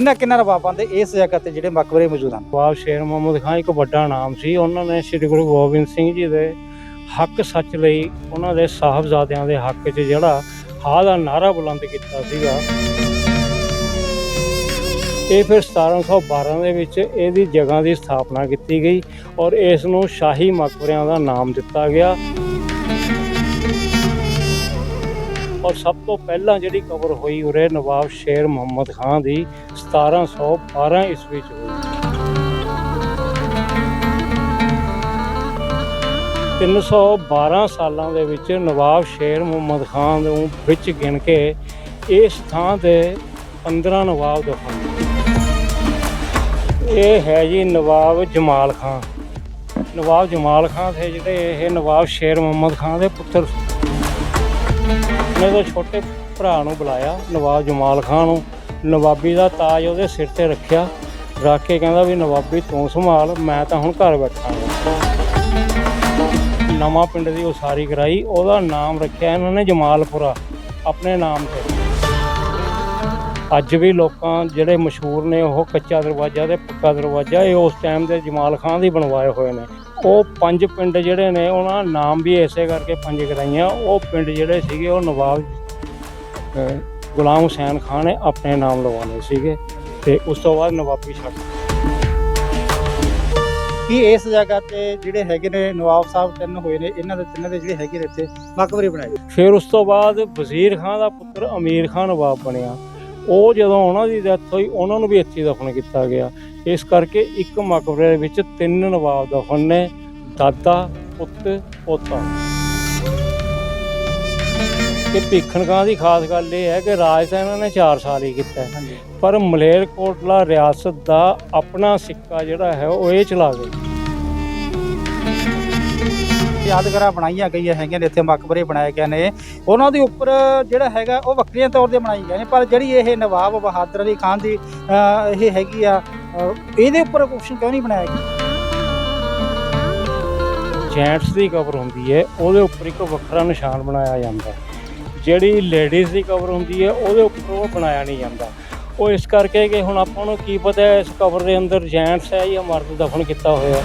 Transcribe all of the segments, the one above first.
ਕਿੰਨਾ ਕਿੰਨਾ ਨਵਾਬਾਂ ਦੇ ਇਸ ਜਗ੍ਹਾ ਤੇ ਜਿਹੜੇ ਮਕਬਰੇ ਮੌਜੂਦ ਹਨ? ਬਾਬ ਸ਼ੇਰ ਮੁਹੰਮਦ ਖਾਨ ਇੱਕ ਵੱਡਾ ਨਾਮ ਸੀ। ਉਹਨਾਂ ਨੇ ਸ੍ਰੀ ਗੁਰੂ ਗੋਬਿੰਦ ਸਿੰਘ ਜੀ ਦੇ ਹੱਕ ਸੱਚ ਲਈ ਉਹਨਾਂ ਦੇ ਸਾਹਿਬਜ਼ਾਦਿਆਂ ਦੇ ਹੱਕ 'ਚ ਜਿਹੜਾ ਹਾਂ ਦਾ ਨਾਰਾ ਬੁਲੰਦ ਕੀਤਾ ਸੀਗਾ। ਇਹ ਫਿਰ 1712 ਦੇ ਵਿੱਚ ਇਹਦੀ ਜਗ੍ਹਾ ਦੀ ਸਥਾਪਨਾ ਕੀਤੀ ਗਈ ਔਰ ਇਸ ਨੂੰ ਸ਼ਾਹੀ ਮਕਬਰਿਆਂ ਦਾ ਨਾਮ ਦਿੱਤਾ ਗਿਆ। ਔਰ ਸਭ ਤੋਂ ਪਹਿਲਾਂ ਜਿਹੜੀ ਕਬਰ ਹੋਈ ਉਰੇ ਨਵਾਬ ਸ਼ੇਰ ਮੁਹੰਮਦ ਖਾਨ ਦੀ 1712 ਈਸਵੀ ਚ ਹੋਈ। 312 ਸਾਲਾਂ ਦੇ ਵਿੱਚ ਨਵਾਬ ਸ਼ੇਰ ਮੁਹੰਮਦ ਖਾਨ ਨੂੰ ਵਿੱਚ ਗਿਣ ਕੇ ਇਸ ਥਾਂ ਤੇ 15 ਨਵਾਬ ਦਫਨ ਇਹ ਹੈ ਜੀ ਨਵਾਬ ਜਮਾਲ ਖਾਨ। ਨਵਾਬ ਜਮਾਲ ਖਾਨ ਥੇ ਜਿਹੜੇ ਇਹ ਨਵਾਬ ਸ਼ੇਰ ਮੁਹੰਮਦ ਖਾਨ ਦੇ ਪੁੱਤਰ ਨੇ ਤਾਂ ਛੋਟੇ ਭਰਾ ਨੂੰ ਬੁਲਾਇਆ, ਨਵਾਬ ਜਮਾਲ ਖਾਨ ਨੂੰ। ਨਵਾਬੀ ਦਾ ਤਾਜ ਉਹਦੇ ਸਿਰ ਤੇ ਰੱਖਿਆ। ਰੱਖ ਕੇ ਕਹਿੰਦਾ ਵੀ ਨਵਾਬੀ ਤੂੰ ਸੰਭਾਲ, ਮੈਂ ਤਾਂ ਹੁਣ ਘਰ ਬੈਠਾ ਨਵਾਂ ਪਿੰਡ ਦੀ ਉਸਾਰੀ ਕਰਾਈ। ਉਹਦਾ ਨਾਮ ਰੱਖਿਆ ਇਹਨਾਂ ਨੇ ਜਮਾਲਪੁਰਾ, ਆਪਣੇ ਨਾਮ ਤੇ। ਅੱਜ ਵੀ ਲੋਕਾਂ ਜਿਹੜੇ ਮਸ਼ਹੂਰ ਨੇ ਉਹ ਕੱਚਾ ਦਰਵਾਜ਼ਾ ਤੇ ਪੱਕਾ ਦਰਵਾਜ਼ਾ ਇਹ ਉਸ ਟਾਈਮ ਦੇ ਜਮਾਲ ਖਾਨ ਦੀ ਬਣਵਾਏ ਹੋਏ ਨੇ। ਉਹ ਪੰਜ ਪਿੰਡ ਜਿਹੜੇ ਨੇ ਉਹਨਾਂ ਦਾ ਨਾਮ ਵੀ ਐਸੇ ਕਰਕੇ ਪੰਜ ਕਰਾਈਆਂ। ਉਹ ਪਿੰਡ ਜਿਹੜੇ ਸੀਗੇ ਉਹ ਨਵਾਬ ਗੁਲਾਮ ਹੁਸੈਨ ਖਾਨ ਨੇ ਆਪਣੇ ਨਾਮ ਲਵਾਉਣੇ ਸੀਗੇ ਤੇ ਉਸ ਤੋਂ ਬਾਅਦ ਨਵਾਬੀ ਛੱਡ ਕੀ ਇਸ ਜਗ੍ਹਾ ਤੇ ਜਿਹੜੇ ਹੈਗੇ ਨੇ ਨਵਾਬ ਸਾਹਿਬ ਤਿੰਨ ਹੋਏ ਨੇ ਇਹਨਾਂ ਦੇ ਤਿੰਨਾਂ ਦੇ ਜਿਹੜੇ ਹੈਗੇ ਨੇ ਇੱਥੇ ਮਕਬਰੇ ਬਣਾਏ? ਫਿਰ ਉਸ ਤੋਂ ਬਾਅਦ ਵਜ਼ੀਰ ਖਾਨ ਦਾ ਪੁੱਤਰ ਅਮੀਰ ਖਾਨ ਨਵਾਬ ਬਣਿਆ। ਉਹ ਜਦੋਂ ਉਹਨਾਂ ਦੀ ਡੈਥ ਹੋਈ ਉਹਨਾਂ ਨੂੰ ਵੀ ਇੱਥੇ ਦਫਨ ਕੀਤਾ ਗਿਆ। ਇਸ ਕਰਕੇ ਇੱਕ ਮਕਬਰੇ ਦੇ ਵਿੱਚ ਤਿੰਨ ਨਵਾਬ ਦਫਨ ਨੇ ਦਾਦਾ ਪੁੱਤ ਪੋਤਾ। ਤੇ ਭੀਖਣ ਖਾਂ ਦੀ ਖਾਸ ਗੱਲ ਇਹ ਹੈ ਕਿ ਰਾਜ ਤਾਂ ਇਹਨਾਂ ਨੇ 4 ਸਾਲ ਹੀ ਕੀਤਾ। ਪਰ ਮਲੇਰਕੋਟਲਾ ਰਿਆਸਤ ਦਾ ਆਪਣਾ ਸਿੱਕਾ ਜਿਹੜਾ ਹੈ ਉਹ ਇਹ ਚਲਾ ਗਏ। ਯਾਦਗਾਰਾਂ ਬਣਾਈਆਂ ਗਈਆਂ ਹੈਗੀਆਂ ਨੇ, ਇੱਥੇ ਮਕਬਰੇ ਬਣਾਏ ਗਏ ਨੇ। ਉਹਨਾਂ ਦੇ ਉੱਪਰ ਜਿਹੜਾ ਹੈਗਾ, ਉਹ ਵੱਖਰੀਆਂ ਤੌਰ ਤੇ ਬਣਾਈ ਗਏ ਨੇ, ਪਰ ਜਿਹੜੀ ਇਹ ਨਵਾਬ ਬਹਾਦਰ ਅਲੀ ਖਾਨ ਦੀ ਇਹ ਹੈਗੀ ਆ ਇਹਦੇ ਉੱਪਰ ਕੁਸ਼ਨ ਕਿਉਂ ਨਹੀਂ ਬਣਾਇਆ ਗਿਆ? ਜੈਂਟਸ ਦੀ ਕਵਰ ਹੁੰਦੀ ਹੈ, ਉਹਦੇ ਉੱਪਰ ਇੱਕ ਵੱਖਰਾ ਨਿਸ਼ਾਨ ਬਣਾਇਆ ਜਾਂਦਾ। ਜਿਹੜੀ ਲੇਡੀਜ਼ ਦੀ ਕਵਰ ਹੁੰਦੀ ਹੈ, ਉਹਦੇ ਉੱਪਰ ਉਹ ਬਣਾਇਆ ਨਹੀਂ ਜਾਂਦਾ। ਉਹ ਇਸ ਕਰਕੇ ਕਿ ਹੁਣ ਆਪਾਂ ਨੂੰ ਕੀ ਪਤਾ ਇਸ ਕਵਰ ਦੇ ਅੰਦਰ ਜੈਂਟਸ ਹੈ ਜਾਂ ਮਰਦ ਦਫਨ ਕੀਤਾ ਹੋਇਆ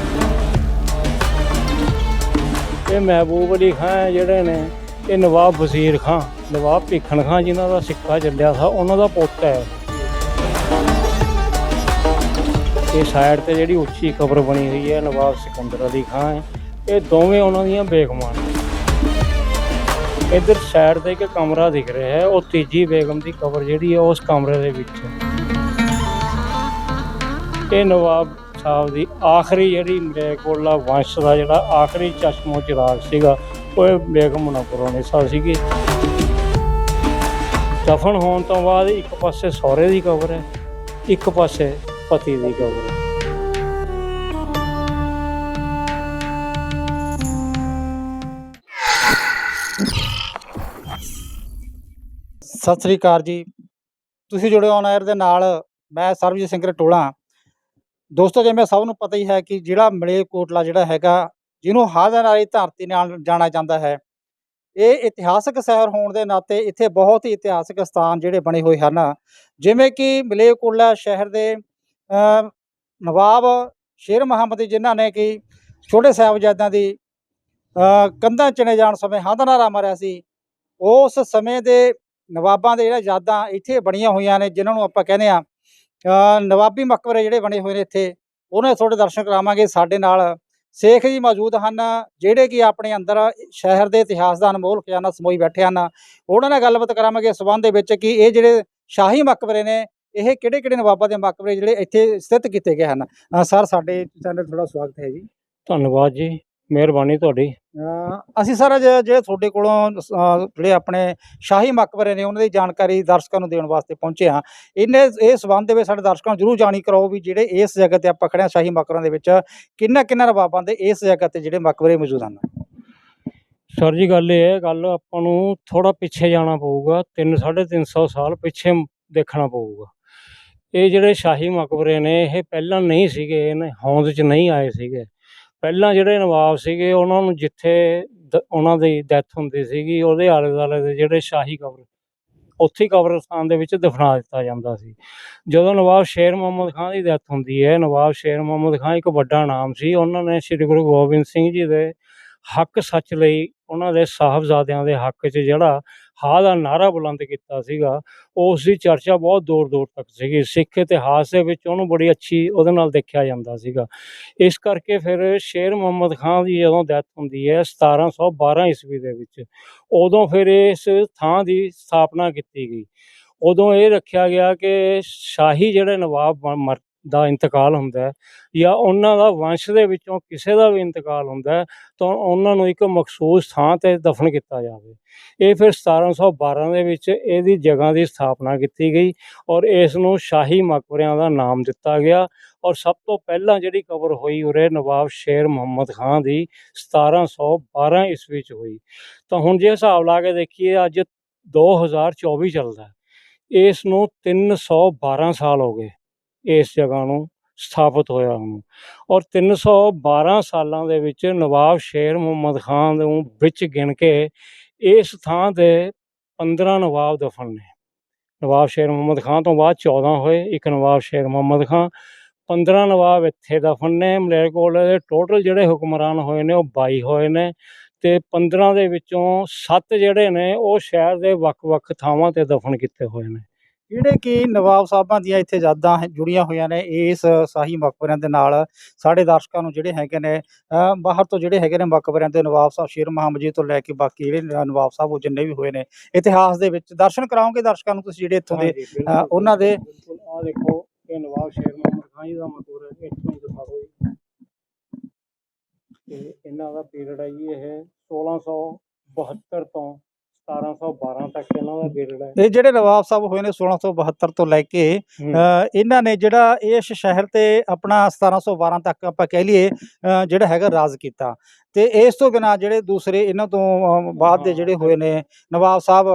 ਇਹ ਮਹਿਬੂਬ ਅਲੀ ਖਾਨ ਜਿਹੜੇ ਨੇ, ਇਹ ਨਵਾਬ ਵਜ਼ੀਰ ਖਾਨ ਨਵਾਬ ਭੀਖਣ ਖਾਨ ਜਿਨ੍ਹਾਂ ਦਾ ਸਿੱਕਾ ਚੱਲਿਆ ਸੀ ਉਹਨਾਂ ਦਾ ਪੁੱਤ ਹੈ। ਇਹ ਸਾਈਡ ਤੇ ਜਿਹੜੀ ਉੱਚੀ ਕਬਰ ਬਣੀ ਹੋਈ ਹੈ, ਨਵਾਬ ਸਿਕੰਦਰ ਅਲੀ ਖਾਨ ਹੈ। ਇਹ ਦੋਵੇਂ ਉਹਨਾਂ ਦੀਆਂ ਬੇਗਮਾਂ ਨੇ। ਇੱਧਰ ਸਾਈਡ ਤੇ ਇੱਕ ਕਮਰਾ ਦਿਖ ਰਿਹਾ ਹੈ, ਉਹ ਤੀਜੀ ਬੇਗਮ ਦੀ ਕਬਰ ਜਿਹੜੀ ਹੈ, ਉਸ ਕਮਰੇ ਦੇ ਵਿੱਚ। ਇਹ ਨਵਾਬ ਸਾਹਿਬ ਦੀ ਆਖਰੀ ਜਿਹੜੀ ਮਲੇਕੋਲਾ ਵੰਸ਼ ਦਾ ਜਿਹੜਾ ਆਖਰੀ ਚਸ਼ਮੋ ਚਿਰਾਗ ਸੀਗਾ, ਉਹ ਇਹ ਬੇਗਮ ਮੁਨੱਵਰ ਸਾਹਿਬ ਸੀਗੀ। ਦਫਨ ਹੋਣ ਤੋਂ ਬਾਅਦ ਇੱਕ ਪਾਸੇ ਸਹੁਰੇ ਦੀ ਕਬਰ ਹੈ, ਇੱਕ ਪਾਸੇ ਪਤੀ ਦੀ ਕਬਰ ਹੈ। ਸਤਿ ਸ੍ਰੀ ਅਕਾਲ ਜੀ। ਤੁਸੀਂ ਜੁੜੇ ਔਨ 에ਅਰ ਦੇ ਨਾਲ, ਮੈਂ ਸਰਬਜੀਤ ਸਿੰਘ ਰਟੋਲਾ। ਦੋਸਤੋ, ਜਿਵੇਂ ਸਭ ਨੂੰ ਪਤਾ ਹੀ ਹੈ ਕਿ ਜਿਹੜਾ ਮਲੇਰਕੋਟਲਾ ਜਿਹੜਾ ਹੈਗਾ, ਜਿਹਨੂੰ ਹਾਜ਼ਰ ਵਾਲੀ ਧਰਤੀ ਨਾਲ ਜਾਣਿਆ ਜਾਂਦਾ ਹੈ, ਇਹ ਇਤਿਹਾਸਕ ਸ਼ਹਿਰ ਹੋਣ ਦੇ ਨਾਤੇ ਇੱਥੇ ਬਹੁਤ ਹੀ ਇਤਿਹਾਸਕ ਸਥਾਨ ਜਿਹੜੇ ਬਣੇ ਹੋਏ ਹਨ। ਜਿਵੇਂ ਕਿ ਮਲੇਰਕੋਟਲਾ ਸ਼ਹਿਰ ਦੇ ਨਵਾਬ ਸ਼ੇਰ ਮੁਹੰਮਦ ਜਿਨ੍ਹਾਂ ਨੇ ਕਿ ਛੋਟੇ ਸਾਹਿਬਜ਼ਾਦਿਆਂ ਦੀ ਕੰਧਾਂ ਚਣੇ ਜਾਣ ਸਮੇਂ ਹਾਂਦਨਾਰਾ ਮਾਰਿਆ ਸੀ, ਉਸ ਸਮੇਂ ਦੇ ਨਵਾਬਾਂ ਦੇ ਜਿਹੜਾ ਯਾਦਾਂ ਇੱਥੇ ਬਣੀਆਂ ਹੋਈਆਂ ਨੇ, ਜਿਨ੍ਹਾਂ ਨੂੰ ਆਪਾਂ ਕਹਿੰਦੇ ਆ ਨਵਾਬੀ ਮਕਬਰੇ ਜਿਹੜੇ ਬਣੇ ਹੋਏ ਨੇ ਇੱਥੇ, ਉਹਨਾਂ ਦੇ ਥੋੜੇ ਦਰਸ਼ਨ ਕਰਾਵਾਂਗੇ ਸਾਡੇ ਨਾਲ। ਸੇਖ ਜੀ ਮੌਜੂਦ ਹਨ, ਜਿਹੜੇ ਕਿ ਆਪਣੇ ਅੰਦਰ ਸ਼ਹਿਰ ਦੇ ਇਤਿਹਾਸ ਦਾ ਅਨਮੋਲ ਖਜ਼ਾਨਾ ਸਮੋਈ ਬੈਠੇ ਹਨ। ਉਹਨਾਂ ਨਾਲ ਗੱਲਬਾਤ ਕਰਾਵਾਂਗੇ ਇਸ ਸੰਬੰਧ ਦੇ ਵਿੱਚ ਕਿ ਇਹ ਜਿਹੜੇ ਸ਼ਾਹੀ ਮਕਬਰੇ ਨੇ, ਇਹ ਕਿਹੜੇ ਕਿਹੜੇ ਨਵਾਬਾਂ ਦੇ ਮਕਬਰੇ ਜਿਹੜੇ ਇੱਥੇ ਸਥਿਤ ਕੀਤੇ ਗਏ ਹਨ। ਸਰ, ਸਾਡੇ ਚੈਨਲ ਥੋੜਾ ਸਵਾਗਤ ਹੈ ਜੀ। ਧੰਨਵਾਦ ਜੀ। ਮਿਹਰਬਾਨੀ ਤੁਹਾਡੀ। ਅਹ ਅਸੀਂ ਸਰ ਅੱਜ ਜਿਹੜੇ ਤੁਹਾਡੇ ਕੋਲੋਂ ਅਹ ਜਿਹੜੇ ਆਪਣੇ ਸ਼ਾਹੀ ਮਕਬਰੇ ਨੇ ਉਹਨਾਂ ਦੀ ਜਾਣਕਾਰੀ ਦਰਸ਼ਕਾਂ ਨੂੰ ਦੇਣ ਵਾਸਤੇ ਪਹੁੰਚੇ ਹਾਂ। ਇਹਨੇ ਇਹ ਸਬੰਧ ਦੇ ਵਿੱਚ ਸਾਡੇ ਦਰਸ਼ਕਾਂ ਨੂੰ ਜਰੂਰ ਜਾਣੀ ਕਰਾਓ ਵੀ ਜਿਹੜੇ ਇਸ ਜਗ੍ਹਾ ਤੇ ਆਪਾਂ ਖੜੇ ਹਾਂ ਸ਼ਾਹੀ ਮਕਬਰਿਆਂ ਦੇ ਵਿੱਚ ਕਿੰਨਾ ਕਿੰਨਾ ਨਵਾਬਾਂ ਦੇ ਇਸ ਜਗ੍ਹਾ ਤੇ ਜਿਹੜੇ ਮਕਬਰੇ ਮੌਜੂਦ ਹਨ? ਸਰ ਜੀ ਗੱਲ ਇਹ ਹੈ ਗੱਲ ਆਪਾਂ ਨੂੰ ਥੋੜਾ ਪਿੱਛੇ ਜਾਣਾ ਪਊਗਾ 3 350 ਸਾਲ ਪਿੱਛੇ ਦੇਖਣਾ ਪਊਗਾ। ਇਹ ਜਿਹੜੇ ਸ਼ਾਹੀ ਮਕਬਰੇ ਨੇ ਇਹ ਪਹਿਲਾਂ ਨਹੀਂ ਸੀਗੇ ਇਹਨੇ ਹੋਂਦ 'ਚ ਨਹੀਂ ਆਏ ਸੀਗੇ। ਪਹਿਲਾਂ ਜਿਹੜੇ ਨਵਾਬ ਸੀਗੇ, ਉਹਨਾਂ ਨੂੰ ਜਿੱਥੇ ਦ- ਉਹਨਾਂ ਦੀ ਡੈਥ ਹੁੰਦੀ ਸੀਗੀ, ਉਹਦੇ ਆਲੇ ਦੁਆਲੇ ਦੇ ਜਿਹੜੇ ਸ਼ਾਹੀ ਕਬਰ, ਉੱਥੇ ਹੀ ਕਬਰਸਤਾਨ ਦੇ ਵਿੱਚ ਦਫਨਾ ਦਿੱਤਾ ਜਾਂਦਾ ਸੀ। ਜਦੋਂ ਨਵਾਬ ਸ਼ੇਰ ਮੁਹੰਮਦ ਖਾਨ ਦੀ ਡੈਥ ਹੁੰਦੀ ਹੈ, ਨਵਾਬ ਸ਼ੇਰ ਮੁਹੰਮਦ ਖਾਨ ਇੱਕ ਵੱਡਾ ਨਾਮ ਸੀ। ਉਹਨਾਂ ਨੇ ਸ੍ਰੀ ਗੁਰੂ ਗੋਬਿੰਦ ਸਿੰਘ ਜੀ ਦੇ ਹੱਕ ਸੱਚ ਲਈ ਉਹਨਾਂ ਦੇ ਸਾਹਿਬਜ਼ਾਦਿਆਂ ਦੇ ਹੱਕ 'ਚ ਜਿਹੜਾ ਹਾਂ ਦਾ ਨਾਰਾ ਬੁਲੰਦ ਕੀਤਾ ਸੀਗਾ ਉਸ ਦੀ ਚਰਚਾ ਬਹੁਤ ਦੂਰ ਦੂਰ ਤੱਕ ਸੀਗੀ। ਸਿੱਖ ਇਤਿਹਾਸ ਦੇ ਵਿੱਚ ਉਹਨੂੰ ਬੜੀ ਅੱਛੀ ਉਹਦੇ ਨਾਲ ਦੇਖਿਆ ਜਾਂਦਾ ਸੀਗਾ। ਇਸ ਕਰਕੇ ਫਿਰ ਸ਼ੇਰ ਮੁਹੰਮਦ ਖਾਨ ਦੀ ਜਦੋਂ ਡੈਥ ਹੁੰਦੀ ਹੈ 1712 ਈਸਵੀ ਦੇ ਵਿੱਚ, ਉਦੋਂ ਫਿਰ ਇਸ ਥਾਂ ਦੀ ਸਥਾਪਨਾ ਕੀਤੀ ਗਈ। ਉਦੋਂ ਇਹ ਰੱਖਿਆ ਗਿਆ ਕਿ ਸ਼ਾਹੀ ਜਿਹੜੇ ਨਵਾਬ ਮਰ ਦਾ ਇੰਤਕਾਲ ਹੁੰਦਾ ਹੈ ਜਾਂ ਉਹਨਾਂ ਦਾ ਵੰਸ਼ ਦੇ ਵਿੱਚੋਂ ਕਿਸੇ ਦਾ ਵੀ ਇੰਤਕਾਲ ਹੁੰਦਾ ਹੈ, ਤਾਂ ਉਹਨਾਂ ਨੂੰ ਇੱਕ ਮਖਸੂਸ ਥਾਂ ਤੇ ਦਫਨ ਕੀਤਾ ਜਾਵੇ। ਇਹ ਫਿਰ 1712 ਦੇ ਵਿੱਚ ਇਹਦੀ ਜਗ੍ਹਾ ਦੀ ਸਥਾਪਨਾ ਕੀਤੀ ਗਈ ਔਰ ਇਸ ਨੂੰ ਸ਼ਾਹੀ ਮਕਬਰਿਆਂ ਦਾ ਨਾਮ ਦਿੱਤਾ ਗਿਆ ਔਰ ਸਭ ਤੋਂ ਪਹਿਲਾਂ ਜਿਹੜੀ ਕਬਰ ਹੋਈ ਉਰੇ ਨਵਾਬ ਸ਼ੇਰ ਮੁਹੰਮਦ ਖਾਨ ਦੀ 1712 ਈਸਵੀ ਚ ਹੋਈ। ਤਾਂ ਹੁਣ ਜੇ ਹਿਸਾਬ ਲਾ ਕੇ ਦੇਖੀਏ ਅੱਜ 2024 ਚੱਲਦਾ ਇਸ ਨੂੰ 312 ਸਾਲ ਹੋ ਗਏ। ਇਸ ਜਗ੍ਹਾ ਨੂੰ ਸਥਾਪਿਤ ਹੋਇਆ ਨੂੰ ਔਰ 312 ਸਾਲਾਂ ਦੇ ਵਿੱਚ ਨਵਾਬ ਸ਼ੇਰ ਮੁਹੰਮਦ ਖਾਨ ਨੂੰ ਵਿੱਚ ਗਿਣ ਕੇ ਇਸ ਥਾਂ ਤੇ 15 ਨਵਾਬ ਦਫਨ ਨੇ। ਨਵਾਬ ਸ਼ੇਰ ਮੁਹੰਮਦ ਖਾਨ ਤੋਂ ਬਾਅਦ 14 ਹੋਏ, ਇੱਕ ਨਵਾਬ ਸ਼ੇਰ ਮੁਹੰਮਦ ਖਾਨ 15 ਨਵਾਬ ਇੱਥੇ ਦਫਨ ਨੇ। ਮਲੇਰਕੋਟਲੇ ਦੇ ਟੋਟਲ ਜਿਹੜੇ ਹੁਕਮਰਾਨ ਹੋਏ ਨੇ ਉਹ 22 ਹੋਏ ਨੇ ਤੇ 15 ਦੇ ਵਿੱਚੋਂ 7 ਜਿਹੜੇ ਨੇ ਉਹ ਸ਼ਹਿਰ ਦੇ ਵੱਖ-ਵੱਖ ਥਾਵਾਂ ਤੇ ਦਫਨ ਕੀਤੇ ਹੋਏ ਨੇ। ਜਿਹੜੇ ਕਿ ਨਵਾਬ ਸਾਹਿਬਾਂ ਦੀਆਂ ਇੱਥੇ ਯਾਦਾਂ ਜੁੜੀਆਂ ਹੋਈਆਂ ਨੇ ਇਸ ਸ਼ਾਹੀ ਮਕਬਰਿਆਂ ਦੇ ਨਾਲ ਸਾਡੇ ਦਰਸ਼ਕਾਂ ਨੂੰ ਜਿਹੜੇ ਹੈਗੇ ਨੇ ਬਾਹਰ ਤੋਂ ਜਿਹੜੇ ਹੈਗੇ ਨੇ ਮਕਬਰਿਆਂ ਦੇ ਨਵਾਬ ਸਾਹਿਬ ਸ਼ੇਰ ਮੁਹੰਮਦ ਜੀ ਤੋਂ ਲੈ ਕੇ ਬਾਕੀ ਜਿਹੜੇ ਨਵਾਬ ਸਾਹਿਬ ਉਹ ਜਿੰਨੇ ਵੀ ਹੋਏ ਨੇ ਇਤਿਹਾਸ ਦੇ ਵਿੱਚ ਦਰਸ਼ਨ ਕਰਾਓਗੇ ਦਰਸ਼ਕਾਂ ਨੂੰ ਤੁਸੀਂ ਜਿਹੜੇ ਇੱਥੋਂ ਦੇ ਉਹਨਾਂ ਦੇ- ਆਹ ਦੇਖੋ ਇਹ ਨਵਾਬ ਸ਼ੇਰ ਮੁਹੰਮਦ ਖਾਨ ਜੀ ਦਾ ਮਕਬਰਾ ਹੈ ਇੱਥੋਂ ਹੀ ਦਿਖਾ ਦਿਓ ਜੀ। ਤੇ ਇਹਨਾਂ ਦਾ ਪੀਰੀਅਡ ਹੈ ਜੀ ਇਹ 1672 ਤੋਂ 1712 ਤੱਕ ਇਹਨਾਂ ਦਾ ਪੀਰੀਅਡ ਹੈ। ਇਹ ਜਿਹੜੇ ਨਵਾਬ ਸਾਹਿਬ ਹੋਏ ਨੇ 1672 ਤੋਂ ਲੈ ਕੇ ਇਹਨਾਂ ਨੇ ਜਿਹੜਾ ਇਸ ਸ਼ਹਿਰ ਤੇ ਆਪਣਾ 1712 ਤੱਕ ਆਪਾਂ ਕਹਿ ਲਈਏ ਜਿਹੜਾ ਹੈਗਾ ਰਾਜ ਕੀਤਾ। ਤੇ ਇਸ ਤੋਂ ਬਿਨਾ ਜਿਹੜੇ ਦੂਸਰੇ ਇਹਨਾਂ ਤੋਂ ਬਾਅਦ ਦੇ ਜਿਹੜੇ ਹੋਏ ਨੇ ਨਵਾਬ ਸਾਹਿਬ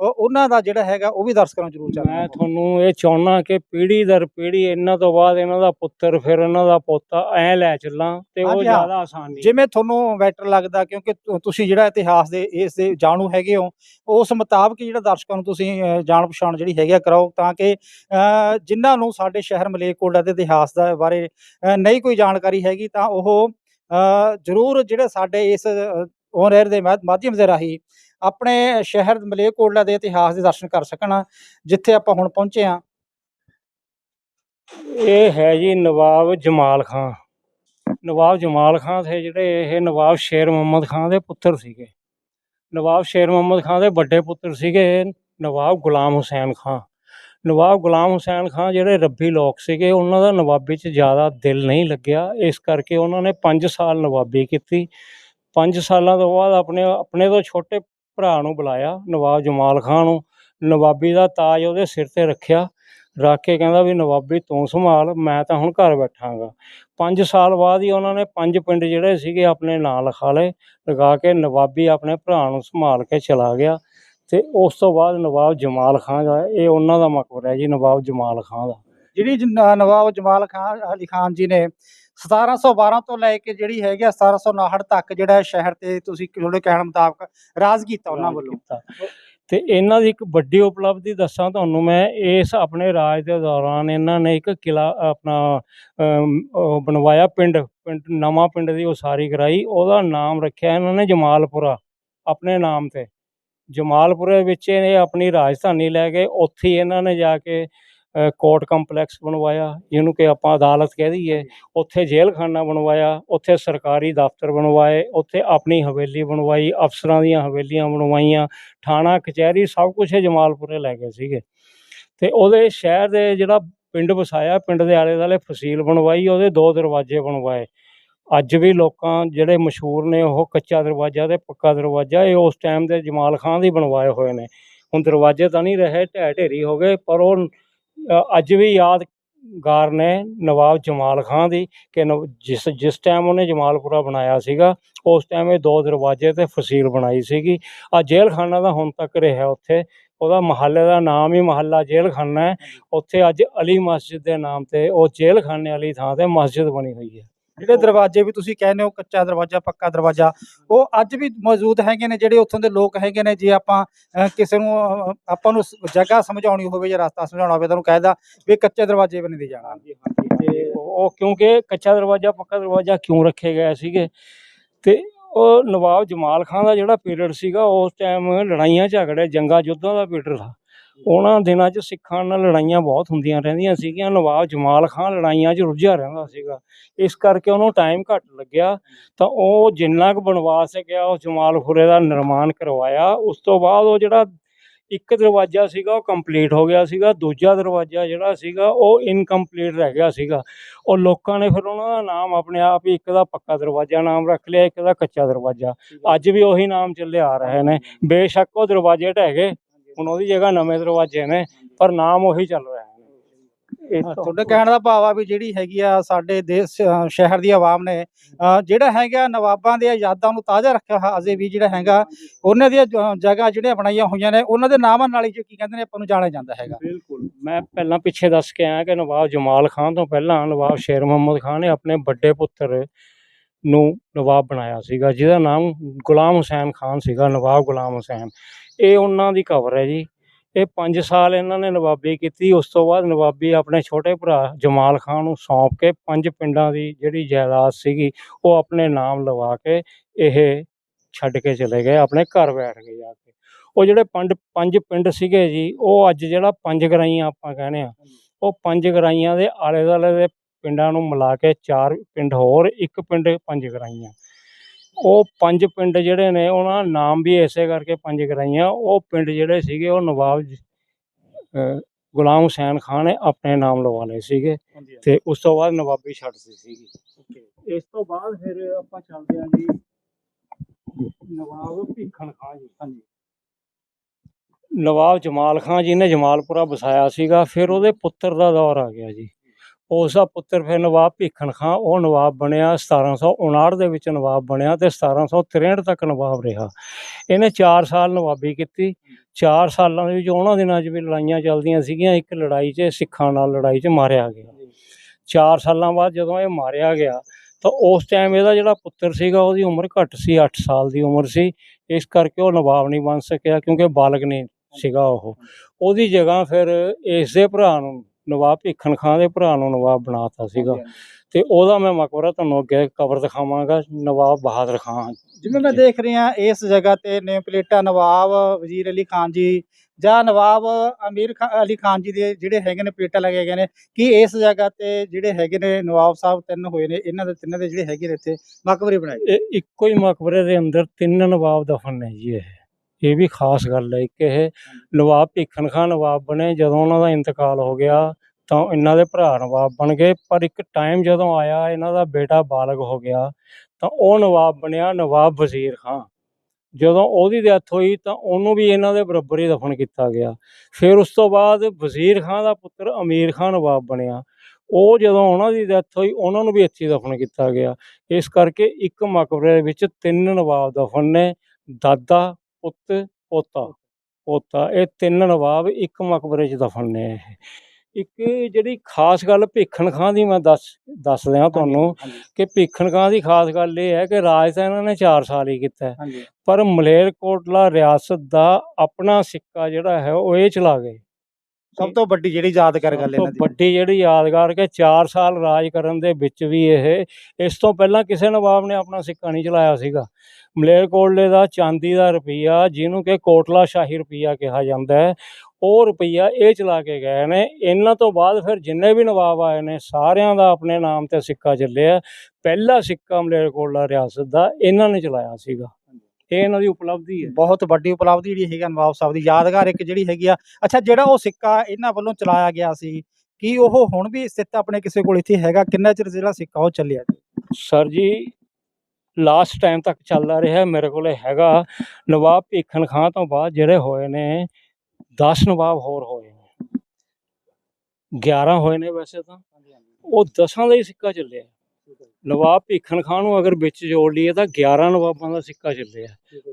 ਉਹ- ਉਹਨਾਂ ਦਾ ਜਿਹੜਾ ਹੈਗਾ ਉਹ ਵੀ ਦਰਸ਼ਕਾਂ ਨੂੰ ਜ਼ਰੂਰ ਮੈਂ ਤੁਹਾਨੂੰ ਇਹ ਚਾਹੁੰਦਾ ਕਿ ਪੀੜ੍ਹੀ ਦਰ ਪੀੜ੍ਹੀ ਇਹਨਾਂ ਤੋਂ ਬਾਅਦ ਇਹਨਾਂ ਦਾ ਪੁੱਤਰ ਫਿਰ ਇਹਨਾਂ ਦਾ ਪੋਤਾ ਐ ਲੈ ਚੱਲਾਂ ਤੇ ਉਹ ਹਾਂਜੀ, ਹਾਂ। ਜ਼ਿਆਦਾ ਆਸਾਨ ਨਹੀਂ ਜਿਵੇਂ ਤੁਹਾਨੂੰ ਬੈਟਰ ਲੱਗਦਾ ਕਿਉਂਕਿ ਤੁ- ਤੁਸੀਂ ਜਿਹੜਾ ਇਤਿਹਾਸ ਦੇ ਇਸ ਦੇ ਜਾਣੂ ਹੈਗੇ ਹੋ ਉਸ ਮੁਤਾਬਕ ਹੀ ਜਿਹੜਾ ਦਰਸ਼ਕਾਂ ਨੂੰ ਤੁਸੀਂ ਜਾਣ ਪਛਾਣ ਜਿਹੜੀ ਹੈਗੀ ਆ ਕਰਾਓ ਤਾਂ ਕਿ ਅ, ਜਿਨ੍ਹਾਂ ਨੂੰ ਸਾਡੇ ਸ਼ਹਿਰ ਮਲੇਰਕੋਟਲਾ ਦੇ ਇਤਿਹਾਸ ਦਾ ਬਾਰੇ ਨਹੀਂ ਕੋਈ ਜਾਣਕਾਰੀ ਹੈਗੀ ਤਾਂ ਉਹ ਅ, ਜ਼ਰੂਰ ਜਿਹੜੇ ਸਾਡੇ ਇਸ ਔਨ 에ਅਰ ਦੇ ਮਾ- ਮਾਧਿਅਮ ਦੇ ਰਾਹੀਂ ਆਪਣੇ ਸ਼ਹਿਰ ਮਲੇਰਕੋਟਲਾ ਦੇ ਇਤਿਹਾਸ ਦੇ ਦਰਸ਼ਨ ਕਰ ਸਕਣ, ਜਿੱਥੇ ਆਪਾਂ ਹੁਣ ਪਹੁੰਚੇ ਹਾਂ। ਇਹ ਹੈ ਜੀ ਨਵਾਬ ਜਮਾਲ ਖਾਂ। ਨਵਾਬ ਜਮਾਲ ਖਾਂ ਥੇ ਜਿਹੜੇ ਇਹ ਨਵਾਬ ਸ਼ੇਰ ਮੁਹੰਮਦ ਖਾਂ ਦੇ ਪੁੱਤਰ ਸੀਗੇ। ਨਵਾਬ ਸ਼ੇਰ ਮੁਹੰਮਦ ਖਾਂ ਦੇ ਵੱਡੇ ਪੁੱਤਰ ਸੀਗੇ ਨਵਾਬ ਗੁਲਾਮ ਹੁਸੈਨ ਖਾਂ। ਨਵਾਬ ਗੁਲਾਮ ਹੁਸੈਨ ਖਾਂ ਜਿਹੜੇ ਰੱਬੀ ਲੋਕ ਸੀਗੇ, ਉਹਨਾਂ ਦਾ ਨਵਾਬੀ 'ਚ ਜ਼ਿਆਦਾ ਦਿਲ ਨਹੀਂ ਲੱਗਿਆ। ਇਸ ਕਰਕੇ ਉਹਨਾਂ ਨੇ 5 ਸਾਲ ਨਵਾਬੀ ਕੀਤੀ। 5 ਸਾਲਾਂ ਤੋਂ ਬਾਅਦ ਆਪਣੇ ਆਪਣੇ ਤੋਂ ਛੋਟੇ ਭਰਾ ਨੂੰ ਬੁਲਾਇਆ, ਨਵਾਬ ਜਮਾਲ ਖਾਂ ਨੂੰ। ਨਵਾਬੀ ਦਾ ਤਾਜ ਉਹਦੇ ਸਿਰ ਤੇ ਰੱਖਿਆ। ਰੱਖ ਕੇ ਕਹਿੰਦਾ ਵੀ ਨਵਾਬੀ ਤੂੰ ਸੰਭਾਲ, ਮੈਂ ਤਾਂ ਹੁਣ ਘਰ ਬੈਠਾਂਗਾ। 5 ਸਾਲ ਬਾਅਦ ਹੀ ਉਹਨਾਂ ਨੇ ਪੰਜ ਪਿੰਡ ਜਿਹੜੇ ਸੀਗੇ ਆਪਣੇ ਨਾਂ ਲਿਖਾ ਲਏ, ਲਗਾ ਕੇ ਨਵਾਬੀ ਆਪਣੇ ਭਰਾ ਨੂੰ ਸੰਭਾਲ ਕੇ ਚਲਾ ਗਿਆ। ਤੇ ਉਸ ਤੋਂ ਬਾਅਦ ਨਵਾਬ ਜਮਾਲ ਖਾਨ ਦਾ, ਇਹ ਉਹਨਾਂ ਦਾ ਮਕਬਰਾ ਹੈ ਜੀ, ਨਵਾਬ ਜਮਾਲ ਖਾਨ ਦਾ। ਜਿਹੜੀ ਨਵਾਬ ਜਮਾਲ ਖਾਨ, ਅਲੀ ਖਾਨ ਜੀ ਨੇ 1712 ਤੋਂ ਲੈ ਕੇ ਜਿਹੜੀ ਹੈਗੀ ਆ 1759 ਤੱਕ ਜਿਹੜਾ ਸ਼ਹਿਰ ਤੇ ਤੁਸੀਂ ਤੁਹਾਡੇ ਕਹਿਣ ਮੁਤਾਬਕ ਰਾਜ ਕੀਤਾ ਉਹਨਾਂ ਵੱਲੋਂ। ਤੇ ਇਹਨਾਂ ਦੀ ਇੱਕ ਵੱਡੀ ਉਪਲਬਧੀ ਦੱਸਾਂ ਤੁਹਾਨੂੰ ਮੈਂ ਇਸ ਆਪਣੇ ਰਾਜ ਦੇ ਦੌਰਾਨ ਇਹਨਾਂ ਨੇ ਇੱਕ ਕਿਲਾ ਆਪਣਾ ਬਣਵਾਇਆ ਪਿੰਡ ਪਿੰਡ ਨਵਾਂ ਪਿੰਡ ਦੀ ਉਸਾਰੀ ਕਰਾਈ ਉਹਦਾ ਨਾਮ ਰੱਖਿਆ ਇਹਨਾਂ ਨੇ ਜਮਾਲਪੁਰਾ ਆਪਣੇ ਨਾਮ ਤੇ ਜਮਾਲਪੁਰੇ ਵਿੱਚ ਇਹ ਆਪਣੀ ਰਾਜਧਾਨੀ ਲੈ ਗਏ ਉੱਥੇ ਇਹਨਾਂ ਨੇ ਜਾ ਕੇ ਕੋਰਟ ਕੰਪਲੈਕਸ ਬਣਵਾਇਆ ਜਿਹਨੂੰ ਕਿ ਆਪਾਂ ਅਦਾਲਤ ਕਹਿ ਦਈਏ। ਉੱਥੇ ਜੇਲ੍ਹ ਖਾਨਾ ਬਣਵਾਇਆ ਉੱਥੇ ਸਰਕਾਰੀ ਦਫ਼ਤਰ ਬਣਵਾਏ ਉੱਥੇ ਆਪਣੀ ਹਵੇਲੀ ਬਣਵਾਈ ਅਫਸਰਾਂ ਦੀਆਂ ਹਵੇਲੀਆਂ ਬਣਵਾਈਆਂ ਥਾਣਾ ਕਚਹਿਰੀ ਸਭ ਕੁਝ ਜਮਾਲਪੁਰੇ ਲੈ ਗਏ ਸੀਗੇ। ਤੇ ਉਹਦੇ ਸ਼ਹਿਰ ਦੇ ਜਿਹੜਾ ਪਿੰਡ ਵਸਾਇਆ ਪਿੰਡ ਦੇ ਆਲੇ ਦੁਆਲੇ ਫਸੀਲ ਬਣਵਾਈ ਉਹਦੇ ਦੋ ਦਰਵਾਜ਼ੇ ਬਣਵਾਏ। ਅੱਜ ਵੀ ਲੋਕਾਂ ਜਿਹੜੇ ਮਸ਼ਹੂਰ ਨੇ ਉਹ ਕੱਚਾ ਦਰਵਾਜ਼ਾ ਤੇ ਪੱਕਾ ਦਰਵਾਜ਼ਾ ਇਹ ਉਸ ਟਾਈਮ ਦੇ ਜਮਾਲ ਖਾਨ ਦੀ ਬਣਵਾਏ ਹੋਏ ਨੇ। ਹੁਣ ਦਰਵਾਜ਼ੇ ਤਾਂ ਨਹੀਂ ਰਹੇ ਢਹਿ ਢੇਰੀ ਹੋ ਗਏ ਪਰ ਉਹ ਅੱਜ ਵੀ ਯਾਦਗਾਰ ਨੇ ਨਵਾਬ ਜਮਾਲ ਖਾਨ ਦੀ ਕਿ ਜਿਸ ਜਿਸ ਟਾਈਮ ਉਹਨੇ ਜਮਾਲਪੁਰਾ ਬਣਾਇਆ ਸੀਗਾ ਉਸ ਟਾਈਮ ਇਹ ਦੋ ਦਰਵਾਜ਼ੇ ਤੇ ਫਸੀਲ ਬਣਾਈ ਸੀਗੀ। ਆ ਜੇਲ੍ਹ ਖਾਨਾ ਦਾ ਹੁਣ ਤੱਕ ਰਿਹਾ ਉੱਥੇ। ਉਹਦਾ ਮਹੱਲੇ ਦਾ ਨਾਮ ਹੀ ਮਹੱਲਾ ਜੇਲ੍ਹ ਖਾਨਾ ਹੈ ਉੱਥੇ ਅੱਜ ਅਲੀ ਮਸਜਿਦ ਦੇ ਨਾਮ ਤੇ ਉਹ ਜੇਲ੍ਹ ਖਾਨੇ ਵਾਲੀ ਥਾਂ ਤੇ ਮਸਜਿਦ ਬਣੀ ਹੋਈ ਹੈ। ਜਿਹੜੇ ਦਰਵਾਜ਼ੇ ਵੀ ਤੁਸੀਂ ਕਹਿੰਦੇ ਹੋ, ਕੱਚਾ ਦਰਵਾਜ਼ਾ, ਪੱਕਾ ਦਰਵਾਜ਼ਾ, ਉਹ ਅੱਜ ਵੀ ਮੌਜੂਦ ਹੈਗੇ ਨੇ, ਜਿਹੜੇ ਉੱਥੋਂ ਦੇ ਲੋਕ ਹੈਗੇ ਨੇ, ਜੇ ਆਪਾਂ ਕਿਸੇ ਨੂੰ ਆਪਾਂ ਨੂੰ ਜਗ੍ਹਾ ਸਮਝਾਉਣੀ ਹੋਵੇ ਜਾਂ ਰਸਤਾ ਸਮਝਾਉਣਾ ਹੋਵੇ, ਤੁਹਾਨੂੰ ਉਹਨੂੰ ਕਹਿਦਾ ਵੀ ਕੱਚੇ ਦਰਵਾਜ਼ੇ ਵੀ ਨਹੀਂ ਦੇ ਜਾਣਾ। ਹਾਂਜੀ ਹਾਂਜੀ ਉਹ ਕਿਉਂਕਿ ਕੱਚਾ ਦਰਵਾਜ਼ਾ, ਪੱਕਾ ਦਰਵਾਜ਼ਾ ਕਿਉਂ ਰੱਖੇ ਗਏ ਸੀਗੇ? ਤੇ ਉਹ ਨਵਾਬ ਜਮਾਲ ਖਾਨ ਦਾ ਜਿਹੜਾ ਪੀਰੀਅਡ ਸੀਗਾ, ਉਸ ਟਾਈਮ ਲੜਾਈਆਂ ਝਗੜੇ, ਜੰਗਾਂ, ਯੁੱਧਾਂ ਦਾ ਪੀਰੀਅਡ ਸੀ ਉਹਨਾਂ ਦਿਨਾਂ 'ਚ ਸਿੱਖਾਂ ਨਾਲ ਲੜਾਈਆਂ ਬਹੁਤ ਹੁੰਦੀਆਂ ਰਹਿੰਦੀਆਂ ਸੀਗੀਆਂ ਨਵਾਬ ਜਮਾਲ ਖਾਨ ਲੜਾਈਆਂ 'ਚ ਰੁੱਝਿਆ ਰਹਿੰਦਾ ਸੀਗਾ। ਇਸ ਕਰਕੇ ਉਹਨੂੰ ਟਾਈਮ ਘੱਟ ਲੱਗਿਆ। ਤਾਂ ਉਹ ਜਿੰਨਾ ਕੁ ਬਣਵਾ ਸਕਿਆ ਉਹ ਜਮਾਲਪੁਰੇ ਦਾ ਨਿਰਮਾਣ ਕਰਵਾਇਆ। ਉਸ ਤੋਂ ਬਾਅਦ ਉਹ ਜਿਹੜਾ ਇੱਕ ਦਰਵਾਜ਼ਾ ਸੀਗਾ ਉਹ ਕੰਪਲੀਟ ਹੋ ਗਿਆ ਸੀਗਾ। ਦੂਜਾ ਦਰਵਾਜ਼ਾ ਜਿਹੜਾ ਸੀਗਾ ਉਹ ਇਨਕੰਪਲੀਟ ਰਹਿ ਗਿਆ ਸੀਗਾ। ਉਹ ਲੋਕਾਂ ਨੇ ਫਿਰ ਉਹਨਾਂ ਦਾ ਨਾਮ ਆਪਣੇ ਆਪ ਹੀ ਇੱਕ ਦਾ ਪੱਕਾ ਦਰਵਾਜ਼ਾ ਨਾਮ ਰੱਖ ਲਿਆ ਇੱਕ ਦਾ ਕੱਚਾ ਦਰਵਾਜ਼ਾ। ਅੱਜ ਵੀ ਉਹੀ ਨਾਮ ਚੱਲੇ ਆ ਰਹੇ ਨੇ। ਬੇਸ਼ੱਕ ਉਹ ਦਰਵਾਜ਼ੇ ਢਹਿ ਗਏ। ਹੁਣ ਉਹਦੀ ਜਗ੍ਹਾ ਨਵੇਂ ਦਰਵਾਜ਼ੇ ਨੇ ਪਰ ਨਾਮ ਉਹੀ ਚੱਲ ਰਿਹਾ ਤੁਹਾਡੇ ਕਹਿਣ ਦਾ ਭਾਵ ਆ ਵੀ ਜਿਹੜੀ ਹੈਗੀ ਆ ਸਾਡੇ ਦੇਸ਼ ਸ਼ਹਿਰ ਦੀ ਆਵਾਮ ਨੇ ਜਿਹੜਾ ਹੈਗਾ ਨਵਾਬਾਂ ਦੀਆਂ ਯਾਦਾਂ ਨੂੰ ਤਾਜ਼ਾ ਰੱਖਿਆ ਹੋਇਆ ਅਜੇ ਵੀ ਜਿਹੜਾ ਹੈਗਾ ਉਹਨਾਂ ਦੀਆਂ ਜਗ੍ਹਾ ਜਿਹੜੀਆਂ ਬਣਾਈਆਂ ਹੋਈਆਂ ਨੇ ਉਹਨਾਂ ਦੇ ਨਾਮਾਂ ਨਾਲ ਹੀ ਕੀ ਕਹਿੰਦੇ ਨੇ ਆਪਾਂ ਨੂੰ ਜਾਣਿਆ ਜਾਂਦਾ ਹੈਗਾ। ਬਿਲਕੁਲ। ਮੈਂ ਪਹਿਲਾਂ ਪਿੱਛੇ ਦੱਸ ਕੇ ਆਇਆ ਕਿ ਨਵਾਬ ਜਮਾਲ ਖਾਨ ਤੋਂ ਪਹਿਲਾਂ ਨਵਾਬ ਸ਼ੇਰ ਮੁਹੰਮਦ ਖਾਨ ਨੇ ਆਪਣੇ ਵੱਡੇ ਪੁੱਤਰ ਨੂੰ ਨਵਾਬ ਬਣਾਇਆ ਸੀਗਾ, ਜਿਹਦਾ ਨਾਮ ਗੁਲਾਮ ਹੁਸੈਨ ਖਾਨ ਸੀਗਾ, ਨਵਾਬ ਗੁਲਾਮ ਹੁਸੈਨ। ਇਹ ਉਹਨਾਂ ਦੀ ਕਬਰ ਹੈ ਜੀ। ਇਹ 5 ਸਾਲ ਇਹਨਾਂ ਨੇ ਨਵਾਬੀ ਕੀਤੀ, ਉਸ ਤੋਂ ਬਾਅਦ ਨਵਾਬੀ ਆਪਣੇ ਛੋਟੇ ਭਰਾ ਜਮਾਲ ਖਾਨ ਨੂੰ ਸੌਂਪ ਕੇ ਪੰਜ ਪਿੰਡਾਂ ਦੀ ਜਿਹੜੀ ਜਾਇਦਾਦ ਸੀਗੀ, ਉਹ ਆਪਣੇ ਨਾਮ ਲਵਾ ਕੇ ਇਹ ਛੱਡ ਕੇ ਚਲੇ ਗਏ, ਆਪਣੇ ਘਰ ਬੈਠ ਕੇ ਜਾ ਕੇ। ਉਹ ਜਿਹੜੇ ਪੰਡ, ਪੰਜ ਪਿੰਡ ਸੀਗੇ ਜੀ, ਉਹ ਅੱਜ ਜਿਹੜਾ ਪੰਜ ਗਰਾਈਆਂ ਆਪਾਂ ਕਹਿੰਦੇ ਆ ਉਹ ਪੰਜ ਗਰਾਈਆਂ ਦੇ ਆਲੇ ਦੁਆਲੇ ਦੇ ਪਿੰਡਾਂ ਨੂੰ ਮਿਲਾ ਕੇ ਚਾਰ ਪਿੰਡ ਹੋਰ ਇੱਕ ਪਿੰਡ ਪੰਜ ਗਰਾਈਆਂ। ਉਹ ਪੰਜ ਪਿੰਡ ਜਿਹੜੇ ਨੇ ਉਹਨਾਂ ਨਾਮ ਵੀ ਇਸੇ ਕਰਕੇ ਪੰਜ ਗਰਾਈਆਂ ਉਹ ਪਿੰਡ ਜਿਹੜੇ ਸੀਗੇ ਉਹ ਨਵਾਬ ਗੁਲਾਮ ਹੁਸੈਨ ਖਾਨ ਨੇ ਆਪਣੇ ਨਾਮ ਲਵਾ ਲਏ ਸੀਗੇ ਤੇ ਉਸ ਤੋਂ ਬਾਅਦ ਨਵਾਬੀ ਛੱਡਤੀ ਸੀਗੀ। ਇਸ ਤੋਂ ਬਾਅਦ ਫਿਰ ਆਪਾਂ ਚੱਲਦੇ ਹਾਂ ਜੀ ਨਵਾਬ ਭੀਖਣ ਖਾਨ ਜੀ ਹਾਂਜੀ। ਨਵਾਬ ਜਮਾਲ ਖਾਨ ਜੀ ਨੇ ਜਮਾਲਪੁਰਾ ਵਸਾਇਆ ਸੀਗਾ ਫਿਰ ਉਹਦੇ ਪੁੱਤਰ ਦਾ ਦੌਰ ਆ ਗਿਆ ਜੀ। ਉਸ ਦਾ ਪੁੱਤਰ ਫਿਰ ਨਵਾਬ ਭੀਖਣ ਖਾਂ, ਉਹ ਨਵਾਬ ਬਣਿਆ 1759 ਦੇ ਵਿੱਚ ਨਵਾਬ ਬਣਿਆ ਤੇ 1763 ਤੱਕ ਨਵਾਬ ਰਿਹਾ। ਇਹਨੇ 4 ਸਾਲ ਨਵਾਬੀ ਕੀਤੀ। 4 ਸਾਲਾਂ ਦੇ ਵਿੱਚ ਉਹਨਾਂ ਦਿਨਾਂ 'ਚ ਵੀ ਲੜਾਈਆਂ ਚੱਲਦੀਆਂ ਸੀਗੀਆਂ, ਇੱਕ ਲੜਾਈ 'ਚ ਸਿੱਖਾਂ ਨਾਲ ਲੜਾਈ 'ਚ ਮਾਰਿਆ ਗਿਆ। 4 ਸਾਲਾਂ ਬਾਅਦ ਜਦੋਂ ਇਹ ਮਾਰਿਆ ਗਿਆ, ਤਾਂ ਉਸ ਟਾਈਮ ਇਹਦਾ ਜਿਹੜਾ ਪੁੱਤਰ ਸੀਗਾ, ਉਹਦੀ ਉਮਰ ਘੱਟ ਸੀ 8 ਸਾਲ ਦੀ ਉਮਰ ਸੀ। ਇਸ ਕਰਕੇ ਉਹ ਨਵਾਬ ਨਹੀਂ ਬਣ ਸਕਿਆ ਕਿਉਂਕਿ ਬਾਲਗ ਨਹੀਂ ਸੀਗਾ ਉਹ। ਉਹਦੀ ਜਗ੍ਹਾ ਫਿਰ ਇਸ ਦੇ ਭਰਾ ਨੂੰ ਨਵਾਬ ਭੀਖਣ ਖਾਨ ਦੇ ਭਰਾ ਨੂੰ ਨਵਾਬ ਬਣਾਤਾ ਸੀਗਾ। ਤੇ ਉਹਦਾ ਮੈਂ ਮਕਬਰਾ ਤੁਹਾਨੂੰ ਅੱਗੇ ਕਬਰ ਦਿਖਾਵਾਂਗਾ ਨਵਾਬ ਬਹਾਦਰ ਖਾਨ ਜਿਵੇਂ ਮੈਂ ਦੇਖ ਰਿਹਾ ਇਸ ਜਗ੍ਹਾ ਤੇ ਨੇਮ ਪਲੇਟਾਂ ਨਵਾਬ ਵਜ਼ੀਰ ਅਲੀ ਖਾਨ ਜੀ ਜਾਂ ਨਵਾਬ ਅਮੀਰ ਖਾ- ਅਲੀ ਖਾਨ ਜੀ ਦੇ ਜਿਹੜੇ ਹੈਗੇ ਨੇ ਪਲੇਟਾਂ ਲਗਾਏ ਗਏ ਨੇ ਕਿ ਇਸ ਜਗ੍ਹਾ ਤੇ ਜਿਹੜੇ ਹੈਗੇ ਨੇ ਨਵਾਬ ਸਾਹਿਬ ਤਿੰਨ ਹੋਏ ਨੇ ਇਹਨਾਂ ਦੇ ਤਿੰਨਾਂ ਦੇ ਜਿਹੜੇ ਹੈਗੇ ਨੇ ਇੱਥੇ ਮਕਬਰੇ ਬਣਾਏ? ਇੱਕੋ ਹੀ ਮਕਬਰੇ ਦੇ ਅੰਦਰ ਤਿੰਨ ਨਵਾਬ ਦਫਨ ਨੇ ਜੀ ਇਹ। ਇਹ ਵੀ ਖਾਸ ਗੱਲ ਹੈ ਇੱਕ ਇਹ ਨਵਾਬ ਭੀਖਨ ਖਾਨ ਨਵਾਬ ਬਣੇ, ਜਦੋਂ ਉਹਨਾਂ ਦਾ ਇੰਤਕਾਲ ਹੋ ਗਿਆ ਤਾਂ ਇਹਨਾਂ ਦੇ ਭਰਾ ਨਵਾਬ ਬਣ ਗਏ, ਪਰ ਇੱਕ ਟਾਈਮ ਜਦੋਂ ਆਇਆ ਇਹਨਾਂ ਦਾ ਬੇਟਾ ਬਾਲਗ ਹੋ ਗਿਆ ਤਾਂ ਉਹ ਨਵਾਬ ਬਣਿਆ ਨਵਾਬ ਵਜ਼ੀਰ ਖਾਨ। ਜਦੋਂ ਉਹਦੀ ਡੈਥ ਹੋਈ ਤਾਂ ਉਹਨੂੰ ਵੀ ਇਹਨਾਂ ਦੇ ਬਰਾਬਰ ਹੀ ਦਫਨ ਕੀਤਾ ਗਿਆ। ਫਿਰ ਉਸ ਤੋਂ ਬਾਅਦ ਵਜ਼ੀਰ ਖਾਨ ਦਾ ਪੁੱਤਰ ਅਮੀਰ ਖਾਨ ਨਵਾਬ ਬਣਿਆ। ਉਹ ਜਦੋਂ ਉਹਨਾਂ ਦੀ ਡੈਥ ਹੋਈ, ਉਹਨਾਂ ਨੂੰ ਵੀ ਇੱਥੇ ਦਫਨ ਕੀਤਾ ਗਿਆ। ਇਸ ਕਰਕੇ ਇੱਕ ਮਕਬਰੇ ਦੇ ਵਿੱਚ ਤਿੰਨ ਨਵਾਬ ਦਫਨ ਨੇ, ਦਾਦਾ ਪੁੱਤ ਪੋਤਾ। ਪੋਤਾ ਇਹ ਤਿੰਨ ਨਵਾਬ ਇੱਕ ਮਕਬਰੇ 'ਚ ਦਫਨ ਨੇ ਇਹ। ਇੱਕ ਜਿਹੜੀ ਖਾਸ ਗੱਲ ਭੀਖਣ ਖਾਂ ਦੀ ਮੈਂ ਦੱਸ ਦੱਸ ਦਿਆਂ ਤੁਹਾਨੂੰ ਕਿ ਭੀਖਣ ਖਾਂ ਦੀ ਖਾਸ ਗੱਲ ਇਹ ਹੈ ਕਿ ਰਾਜ ਤਾਂ ਇਹਨਾਂ ਨੇ 4 ਸਾਲ ਹੀ ਕੀਤਾ। ਪਰ ਮਲੇਰਕੋਟਲਾ ਰਿਆਸਤ ਦਾ ਆਪਣਾ ਸਿੱਕਾ ਜਿਹੜਾ ਹੈ ਉਹ ਇਹ ਚਲਾ ਗਏ। ਸਭ ਤੋਂ ਵੱਡੀ ਜਿਹੜੀ ਯਾਦਗਾਰ ਗੱਲ ਇਹਨਾਂ ਦੀ। ਵੱਡੀ ਜਿਹੜੀ ਯਾਦਗਾਰ ਕਿ 4 ਸਾਲ ਰਾਜ ਕਰਨ ਦੇ ਵਿੱਚ ਵੀ ਇਹ ਇਸ ਤੋਂ ਪਹਿਲਾਂ ਕਿਸੇ ਨਵਾਬ ਨੇ ਆਪਣਾ ਸਿੱਕਾ ਨਹੀਂ ਚਲਾਇਆ ਸੀਗਾ। ਮਲੇਰਕੋਟਲੇ ਦਾ ਚਾਂਦੀ ਦਾ ਰੁਪਈਆ ਜਿਹਨੂੰ ਕਿ ਕੋਟਲਾ ਸ਼ਾਹੀ ਰੁਪਈਆ ਕਿਹਾ ਜਾਂਦਾ ਹੈ ਉਹ ਰੁਪਈਆ ਇਹ ਚਲਾ ਕੇ ਗਏ ਨੇ। ਇਹਨਾਂ ਤੋਂ ਬਾਅਦ ਫਿਰ ਜਿੰਨੇ ਵੀ ਨਵਾਬ ਆਏ ਨੇ ਸਾਰਿਆਂ ਦਾ ਆਪਣੇ ਨਾਮ ਤੇ ਸਿੱਕਾ ਚੱਲਿਆ। ਪਹਿਲਾ ਸਿੱਕਾ ਮਲੇਰਕੋਟਲਾ ਰਿਆਸਤ ਦਾ ਇਹਨਾਂ ਨੇ ਚਲਾਇਆ ਸੀਗਾ। ਇਹ ਇਹਨਾਂ ਦੀ ਉਪਲਬਧੀ ਹੈ। ਬਹੁਤ ਵੱਡੀ ਉਪਲਬਧੀ ਜਿਹੜੀ ਹੈਗੀ ਨਵਾਬ ਸਾਹਿਬ ਦੀ। ਯਾਦਗਾਰ ਇੱਕ ਜਿਹੜੀ ਹੈਗੀ ਆ ਅੱਛਾ ਜਿਹੜਾ ਉਹ ਸਿੱਕਾ ਇਹਨਾਂ ਵੱਲੋਂ ਚਲਾਇਆ ਗਿਆ ਸੀ ਕੀ ਉਹ ਹੁਣ ਵੀ ਸਥਿਤ ਆਪਣੇ ਕਿਸੇ ਕੋਲ ਇੱਥੇ ਹੈਗਾ? ਕਿੰਨਾ ਚਿਰ ਜਿਹੜਾ ਸਿੱਕਾ ਉਹ ਚੱਲਿਆ ਸਰ ਜੀ ਲਾਸਟ ਟਾਈਮ ਤੱਕ ਚੱਲਦਾ ਰਿਹਾ ਮੇਰੇ ਕੋਲੇ ਹੈਗਾ ਨਵਾਬ ਭੀਖਣ ਖਾਂ ਤੋਂ ਬਾਅਦ ਜਿਹੜੇ ਹੋਏ ਨੇ 10 ਨਵਾਬ ਹੋਰ ਹੋਏ ਨੇ। 11 ਹੋਏ ਨੇ ਵੈਸੇ ਤਾਂ। ਉਹ 10ਾਂ ਦਾ ਹੀ ਸਿੱਕਾ ਚੱਲਿਆ। ਨਵਾਬ ਭੀਖਣ ਖਾਂ ਨੂੰ ਅਗਰ ਵਿੱਚ ਜੋੜ ਲਈਏ ਤਾਂ 11 ਨਵਾਬਾਂ ਦਾ ਸਿੱਕਾ ਚੱਲਿਆ।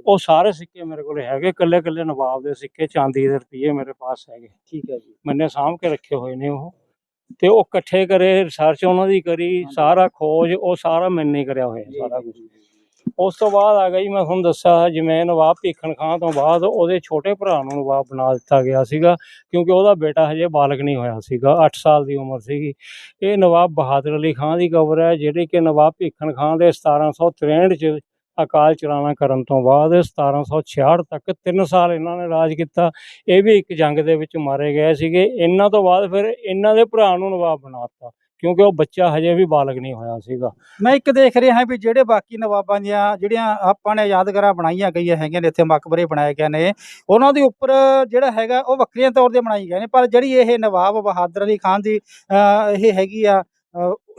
ਉਹ ਸਾਰੇ ਸਿੱਕੇ ਮੇਰੇ ਕੋਲੇ ਹੈਗੇ ਕੱਲੇ ਕੱਲੇ ਨਵਾਬ ਦੇ ਸਿੱਕੇ ਚਾਂਦੀ ਦੇ ਰੁਪਈਏ ਮੇਰੇ ਪਾਸ ਹੈਗੇ। ਠੀਕ ਹੈ ਜੀ। ਮੈਨੇ ਸਾਂਭ ਕੇ ਰੱਖੇ ਹੋਏ ਨੇ ਉਹ। ਤੇ ਉਹ ਇਕੱਠੇ ਕਰੇ ਰਿਸਰਚ ਉਹਨਾਂ ਦੀ ਕਰੀ ਸਾਰਾ ਖੋਜ ਉਹ ਸਾਰਾ ਮੈਨੇ ਕਰਿਆ ਹੋਇਆ ਸਾਰਾ ਕੁਝ ਉਸ ਤੋਂ ਬਾਅਦ ਆ ਗਿਆ ਜੀ ਮੈਂ ਤੁਹਾਨੂੰ ਦੱਸਿਆ ਜਿਵੇਂ ਨਵਾਬ ਭੀਖਣ ਖਾਂ ਤੋਂ ਬਾਅਦ ਉਹਦੇ ਛੋਟੇ ਭਰਾ ਨੂੰ ਨਵਾਬ ਬਣਾ ਦਿੱਤਾ ਗਿਆ ਸੀਗਾ, ਕਿਉਂਕਿ ਉਹਦਾ ਬੇਟਾ ਹਜੇ ਬਾਲਗ ਨਹੀਂ ਹੋਇਆ ਸੀਗਾ 8 ਸਾਲ ਦੀ ਉਮਰ ਸੀਗੀ। ਇਹ ਨਵਾਬ ਬਹਾਦਰ ਅਲੀ ਖਾਂ ਦੀ ਕਬਰ ਹੈ, ਜਿਹੜੀ ਕਿ ਨਵਾਬ ਭੀਖਣ ਖਾਂ ਦੇ 1763 ਚ ਅਕਾਲ ਚਲਾਣਾ ਕਰਨ ਤੋਂ ਬਾਅਦ 1766 ਤੱਕ 3 ਸਾਲ ਇਹਨਾਂ ਨੇ ਰਾਜ ਕੀਤਾ। ਇਹ ਵੀ ਇੱਕ ਜੰਗ ਦੇ ਵਿੱਚ ਮਾਰੇ ਗਏ ਸੀਗੇ। ਇਹਨਾਂ ਤੋਂ ਬਾਅਦ ਫਿਰ ਇਹਨਾਂ ਦੇ ਭਰਾ ਨੂੰ ਨਵਾਬ ਬਣਾਤਾ ਕਿਉਂਕਿ ਉਹ ਬੱਚਾ ਹਜੇ ਵੀ ਬਾਲਗ ਨਹੀਂ ਹੋਇਆ ਸੀਗਾ। ਮੈਂ ਇੱਕ ਦੇਖ ਰਿਹਾ ਵੀ ਜਿਹੜੇ ਬਾਕੀ ਨਵਾਬਾਂ ਦੀਆਂ ਜਿਹੜੀਆਂ ਆਪਾਂ ਨੇ ਯਾਦਗਾਰਾਂ ਬਣਾਈਆਂ ਗਈਆਂ ਹੈਗੀਆਂ ਨੇ ਇੱਥੇ ਮਕਬਰੇ ਬਣਾਏ ਗਏ ਨੇ ਉਹਨਾਂ ਦੇ ਉੱਪਰ ਜਿਹੜਾ ਹੈਗਾ ਉਹ ਵੱਖਰੀਆਂ ਤੌਰ ਤੇ ਬਣਾਈ ਗਏ ਨੇ ਪਰ ਜਿਹੜੀ ਇਹ ਨਵਾਬ ਬਹਾਦਰ ਅਲੀ ਖਾਨ ਦੀ ਇਹ ਹੈਗੀ ਆ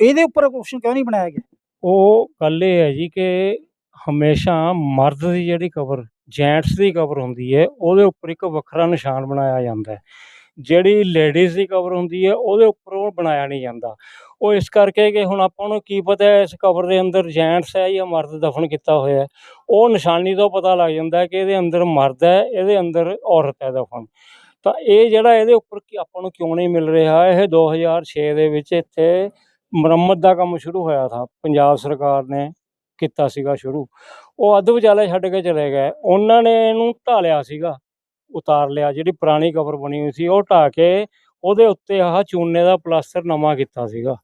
ਇਹਦੇ ਉੱਪਰ ਕੁਐਸਚਨ ਕਿਉਂ ਨਹੀਂ ਬਣਾਇਆ ਗਿਆ? ਉਹ ਗੱਲ ਇਹ ਹੈ ਜੀ ਕਿ ਹਮੇਸ਼ਾ ਮਰਦ ਦੀ ਜਿਹੜੀ ਕਬਰ ਜੈਂਟਸ ਦੀ ਕਬਰ ਹੁੰਦੀ ਹੈ ਉਹਦੇ ਉੱਪਰ ਇੱਕ ਵੱਖਰਾ ਨਿਸ਼ਾਨ ਬਣਾਇਆ ਜਾਂਦਾ ਹੈ। ਜਿਹੜੀ ਲੇਡੀਜ਼ ਦੀ ਕਵਰ ਹੁੰਦੀ ਹੈ, ਉਹਦੇ ਉੱਪਰ ਉਹ ਬਣਾਇਆ ਨਹੀਂ ਜਾਂਦਾ। ਉਹ ਇਸ ਕਰਕੇ ਕਿ ਹੁਣ ਆਪਾਂ ਨੂੰ ਕੀ ਪਤਾ ਹੈ, ਇਸ ਕਬਰ ਦੇ ਅੰਦਰ ਜੈਂਟਸ ਹੈ ਜਾਂ ਮਰਦ ਦਫਨ ਕੀਤਾ ਹੋਇਆ ਹੈ। ਉਹ ਨਿਸ਼ਾਨੀ ਤੋਂ ਪਤਾ ਲੱਗ ਜਾਂਦਾ ਕਿ ਇਹਦੇ ਅੰਦਰ ਮਰਦ ਹੈ, ਇਹਦੇ ਅੰਦਰ ਔਰਤ ਹੈ ਦਫਨ। ਤਾਂ ਇਹ ਜਿਹੜਾ ਇਹਦੇ ਉੱਪਰ ਕੀ ਆਪਾਂ ਨੂੰ ਕਿਉਂ ਨਹੀਂ ਮਿਲ ਰਿਹਾ, ਇਹ 2006 ਦੇ ਵਿੱਚ ਇੱਥੇ ਮੁਰੰਮਤ ਦਾ ਕੰਮ ਸ਼ੁਰੂ ਹੋਇਆ ਥਾ। ਪੰਜਾਬ ਸਰਕਾਰ ਨੇ ਕੀਤਾ ਸੀਗਾ ਸ਼ੁਰੂ। ਉਹ ਅੱਧ ਵਿਚਾਲੇ ਛੱਡ ਕੇ ਚਲੇ ਗਏ। ਉਹਨਾਂ ਨੇ ਇਹਨੂੰ ਢਾਲਿਆ ਸੀਗਾ। ਉਤਾਰ ਲਿਆ, ਜਿਹੜੀ ਪੁਰਾਣੀ ਕਬਰ ਬਣੀ ਹੋਈ ਸੀ, ਉਹ ਢਾ ਕੇ ਉਹਦੇ ਉੱਤੇ ਆਹ ਚੂਨੇ ਦਾ ਪਲਾਸਟਰ ਨਵਾਂ ਕੀਤਾ ਸੀਗਾ।